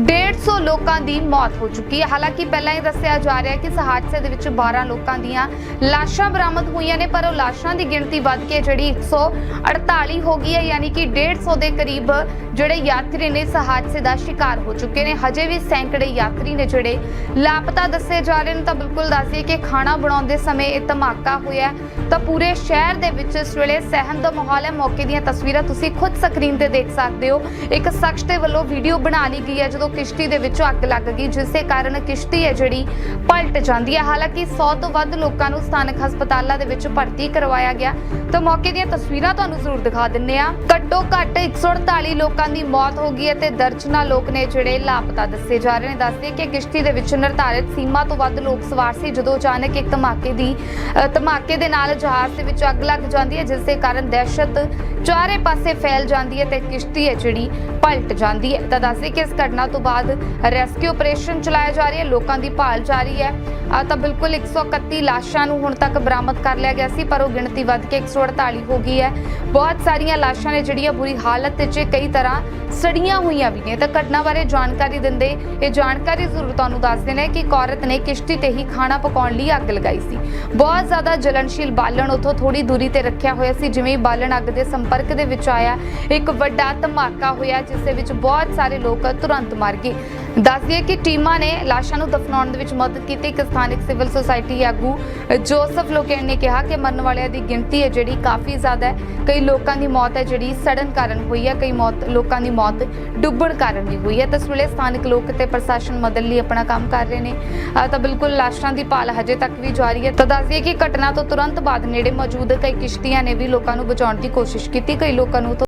150 ਲੋਕਾਂ ਦੀ ਮੌਤ ਹੋ ਚੁੱਕੀ ਹੈ। ਹਾਲਾਂਕਿ ਪਹਿਲਾਂ ਹੀ ਦੱਸਿਆ ਜਾ ਰਿਹਾ ਕਿ ਇਸ ਹਾਦਸੇ ਦੇ ਵਿੱਚ 12 ਲੋਕਾਂ ਦੀਆਂ ਲਾਸ਼ਾਂ ਬਰਾਮਦ ਹੋਈਆਂ ਨੇ, ਪਰ ਉਹ ਲਾਸ਼ਾਂ ਦੀ ਗਿਣਤੀ ਵੱਧ ਕੇ ਜਿਹੜੀ 148 ਹੋ ਗਈ ਹੈ, ਯਾਨੀ ਕਿ 150 ਦੇ ਕਰੀਬ ਜਿਹੜੇ ਯਾਤਰੀ ਨੇ ਇਸ ਹਾਦਸੇ ਦਾ ਸ਼ਿਕਾਰ ਹੋ ਚੁੱਕੇ ਨੇ। ਹਜੇ ਵੀ ਸੈਂਕੜੇ ਯਾਤਰੀ ਨੇ ਜਿਹੜੇ ਲਾਪਤਾ ਦੱਸੇ ਜਾ ਰਹੇ ਨੇ। ਤਾਂ ਬਿਲਕੁਲ ਦੱਸਦੀ ਕਿ ਖਾਣਾ ਬਣਾਉਂਦੇ ਸਮੇਂ ਇਹ ਧਮਾਕਾ ਹੋਇਆ ਤਾਂ ਪੂਰੇ ਸ਼ਹਿਰ ਦੇ ਵਿੱਚ ਇਸ ਵੇਲੇ ਸਹਿਮ ਦਾ ਮਾਹੌਲ ਹੈ। ਮੌਕੇ ਦੀਆਂ ਤਸਵੀਰਾਂ ਤੁਸੀਂ ਖੁਦ ਸਕਰੀਨ ਤੇ ਦੇਖ ਸਕਦੇ ਹੋ। ਇੱਕ ਸ਼ਖਸ ਦੇ ਵੱਲੋਂ ਵੀਡੀਓ ਬਣਾ ਲਈ ਗਈ ਹੈ, ਜਦੋਂ ਕਿਸ਼ਤੀ ਦੇ ਵਿੱਚੋਂ ਅੱਗ ਲੱਗ ਗਈ ਜਿਸ ਦੇ ਕਾਰਨ ਕਿਸ਼ਤੀ ਹੈ ਜਿਹੜੀ ਪਲਟ ਜਾਂਦੀ ਹੈ। ਹਾਲਾਂਕਿ 100 ਤੋਂ ਵੱਧ ਲੋਕਾਂ ਨੂੰ ਸਥਾਨਕ ਹਸਪਤਾਲਾਂ ਦੇ ਵਿੱਚ ਭਰਤੀ ਕਰਵਾਇਆ ਗਿਆ। ਤਾਂ ਮੌਕੇ ਦੀਆਂ ਤਸਵੀਰਾਂ ਤੁਹਾਨੂੰ ਜ਼ਰੂਰ ਦਿਖਾ ਦਿੰਨੇ ਆ ਘੱਟੋ ਘੱਟ 148 ਲੋਕਾਂ ਦੀ ਮੌਤ ਹੋ ਗਈ ਹੈ ਤੇ ਦਰਜਨਾਂ ਲੋਕ ਨੇ ਜਿਹੜੇ ਲਾਪਤਾ ਦੱਸੇ ਜਾ ਰਹੇ ਨੇ। ਦੱਸਦੇ ਕਿ ਕਿਸ਼ਤੀ ਦੇ ਵਿੱਚ ਨਿਰਧਾਰਿਤ ਸੀਮਾ ਤੋਂ ਵੱਧ ਲੋਕ ਸਵਾਰ ਸੀ, ਜਦੋਂ ਅਚਾਨਕ ਇੱਕ ਧਮਾਕੇ ਦੀ ਧਮਾਕੇ ਦੇ ਨਾਲ ਜਹਾਜ਼ ਦੇ ਵਿੱਚ ਅੱਗ ਲੱਗ ਜਾਂਦੀ ਹੈ, ਜਿਸ ਦੇ ਕਾਰਨ ਦਹਿਸ਼ਤ ਚਾਰੇ ਪਾਸੇ ਫੈਲ ਜਾਂਦੀ ਹੈ ਤੇ ਕਿਸ਼ਤੀ ਹੈ ਜਿਹੜੀ ਪਲਟ ਜਾਂਦੀ ਹੈ। ਤਾਂ ਦੱਸਦੇ ਕਿ ਇਸ ਘਟਨਾ ਤੋਂ ਬਾਅਦ ਰੈਸਕਿਊ ਆਪਰੇਸ਼ਨ ਚਲਾਇਆ ਜਾ ਰਿਹਾ ਹੈ, ਲੋਕਾਂ ਦੀ ਭਾਲ ਜਾਰੀ ਹੈ। ਤਾਂ ਬਿਲਕੁਲ 131 ਲਾਸ਼ਾਂ ਨੂੰ ਹੁਣ ਤੱਕ ਬਰਾਮਦ ਕਰ ਲਿਆ ਗਿਆ ਸੀ, ਪਰ ਉਹ ਗਿਣਤੀ ਵੱਧ ਕੇ 148 ਹੋ ਗਈ ਹੈ। ਬਹੁਤ ਸਾਰੀਆਂ ਲਾਸ਼ਾਂ ਨੇ ਜਿਹੜੀਆਂ ਬੁਰੀ ਹਾਲਤ ਵਿੱਚ ਕਈ ਤਰ੍ਹਾਂ ਸੜੀਆਂ ਹੋਈਆਂ ਵੀ ਨੇ। ਤਾਂ ਘਟਨਾ ਬਾਰੇ ਜਾਣਕਾਰੀ ਦਿੰਦੇ, ਇਹ ਜਾਣਕਾਰੀ ਜ਼ਰੂਰ ਤੁਹਾਨੂੰ ਦੱਸ ਦੇਣਾ ਕਿ ਇੱਕ ਔਰਤ ਨੇ ਕਿਸ਼ਤੀ ਤੇ ਹੀ ਖਾਣਾ ਪਕਾਉਣ ਲਈ ਅੱਗ ਲਗਾਈ ਸੀ। ਬਹੁਤ ਜ਼ਿਆਦਾ ਜਲਨਸ਼ੀਲ ਬਾਲਣ ਉੱਥੋਂ ਥੋੜੀ ਦੂਰੀ ਤੇ ਰੱਖਿਆ ਹੋਇਆ ਸੀ, ਜਿਵੇਂ ਬਾਲਣ ਅੱਗ ਦੇ ਸੰਪਰਕ ਦੇ ਵਿੱਚ ਆਇਆ, ਇੱਕ ਵੱਡਾ ਧਮਾਕਾ ਹੋਇਆ, ਜਿਸ ਦੇ ਵਿੱਚ ਬਹੁਤ ਸਾਰੇ ਲੋਕ ਤੁਰੰਤ ਮਰ ਗਏ। ਦੱਸ ਦਈਏ ਕਿ ਟੀਮਾਂ ਨੇ ਲਾਸ਼ਾਂ ਨੂੰ ਦਫਨਾਉਣ ਦੇ ਵਿੱਚ ਮਦਦ ਕੀਤੀ। ਇੱਕ ਸਥਾਨਕ ਸਿਵਲ ਸੁਸਾਇਟੀ ਆਗੂ ਜੋਸਫ ਲੋਕੇਨ ਨੇ ਕਿਹਾ ਕਿ ਮਰਨ ਵਾਲਿਆਂ ਦੀ ਗਿਣਤੀ ਹੈ ਜਿਹੜੀ ਕਾਫੀ ਜ਼ਿਆਦਾ ਹੈ। ਕਈ ਲੋਕਾਂ ਦੀ ਮੌਤ ਹੈ ਜਿਹੜੀ ਸੜਨ ਕਾਰਨ ਹੋਈ ਹੈ। ਕਈ ਮੌਤ, ਲੋਕਾਂ ਦੀ ਮੌਤ ਡੁੱਬਣ ਕਾਰਨ ਵੀ ਹੋਈ ਹੈ। ਤਾਂ ਇਸ ਵੇਲੇ ਸਥਾਨਕ ਲੋਕ ਤੇ ਪ੍ਰਸ਼ਾਸਨ ਮਦਦ ਲਈ ਆਪਣਾ ਕੰਮ ਕਰ ਰਹੇ ਨੇ। ਤਾਂ ਬਿਲਕੁਲ ਲਾਸ਼ਾਂ ਦੀ ਭਾਲ ਹਜੇ ਤੱਕ ਵੀ ਜਾਰੀ ਹੈ। ਤਾਂ ਦੱਸ ਦਈਏ ਕਿ ਘਟਨਾ ਤੋਂ ਤੁਰੰਤ ਬਾਅਦ ਨੇੜੇ ਮੌਜੂਦ ਕਈ ਕਿਸ਼ਤੀਆਂ ਨੇ ਵੀ ਲੋਕਾਂ ਨੂੰ ਬਚਾਉਣ ਦੀ ਕੋਸ਼ਿਸ਼ ਕੀਤੀ। ਕਈ ਲੋਕਾਂ ਨੂੰ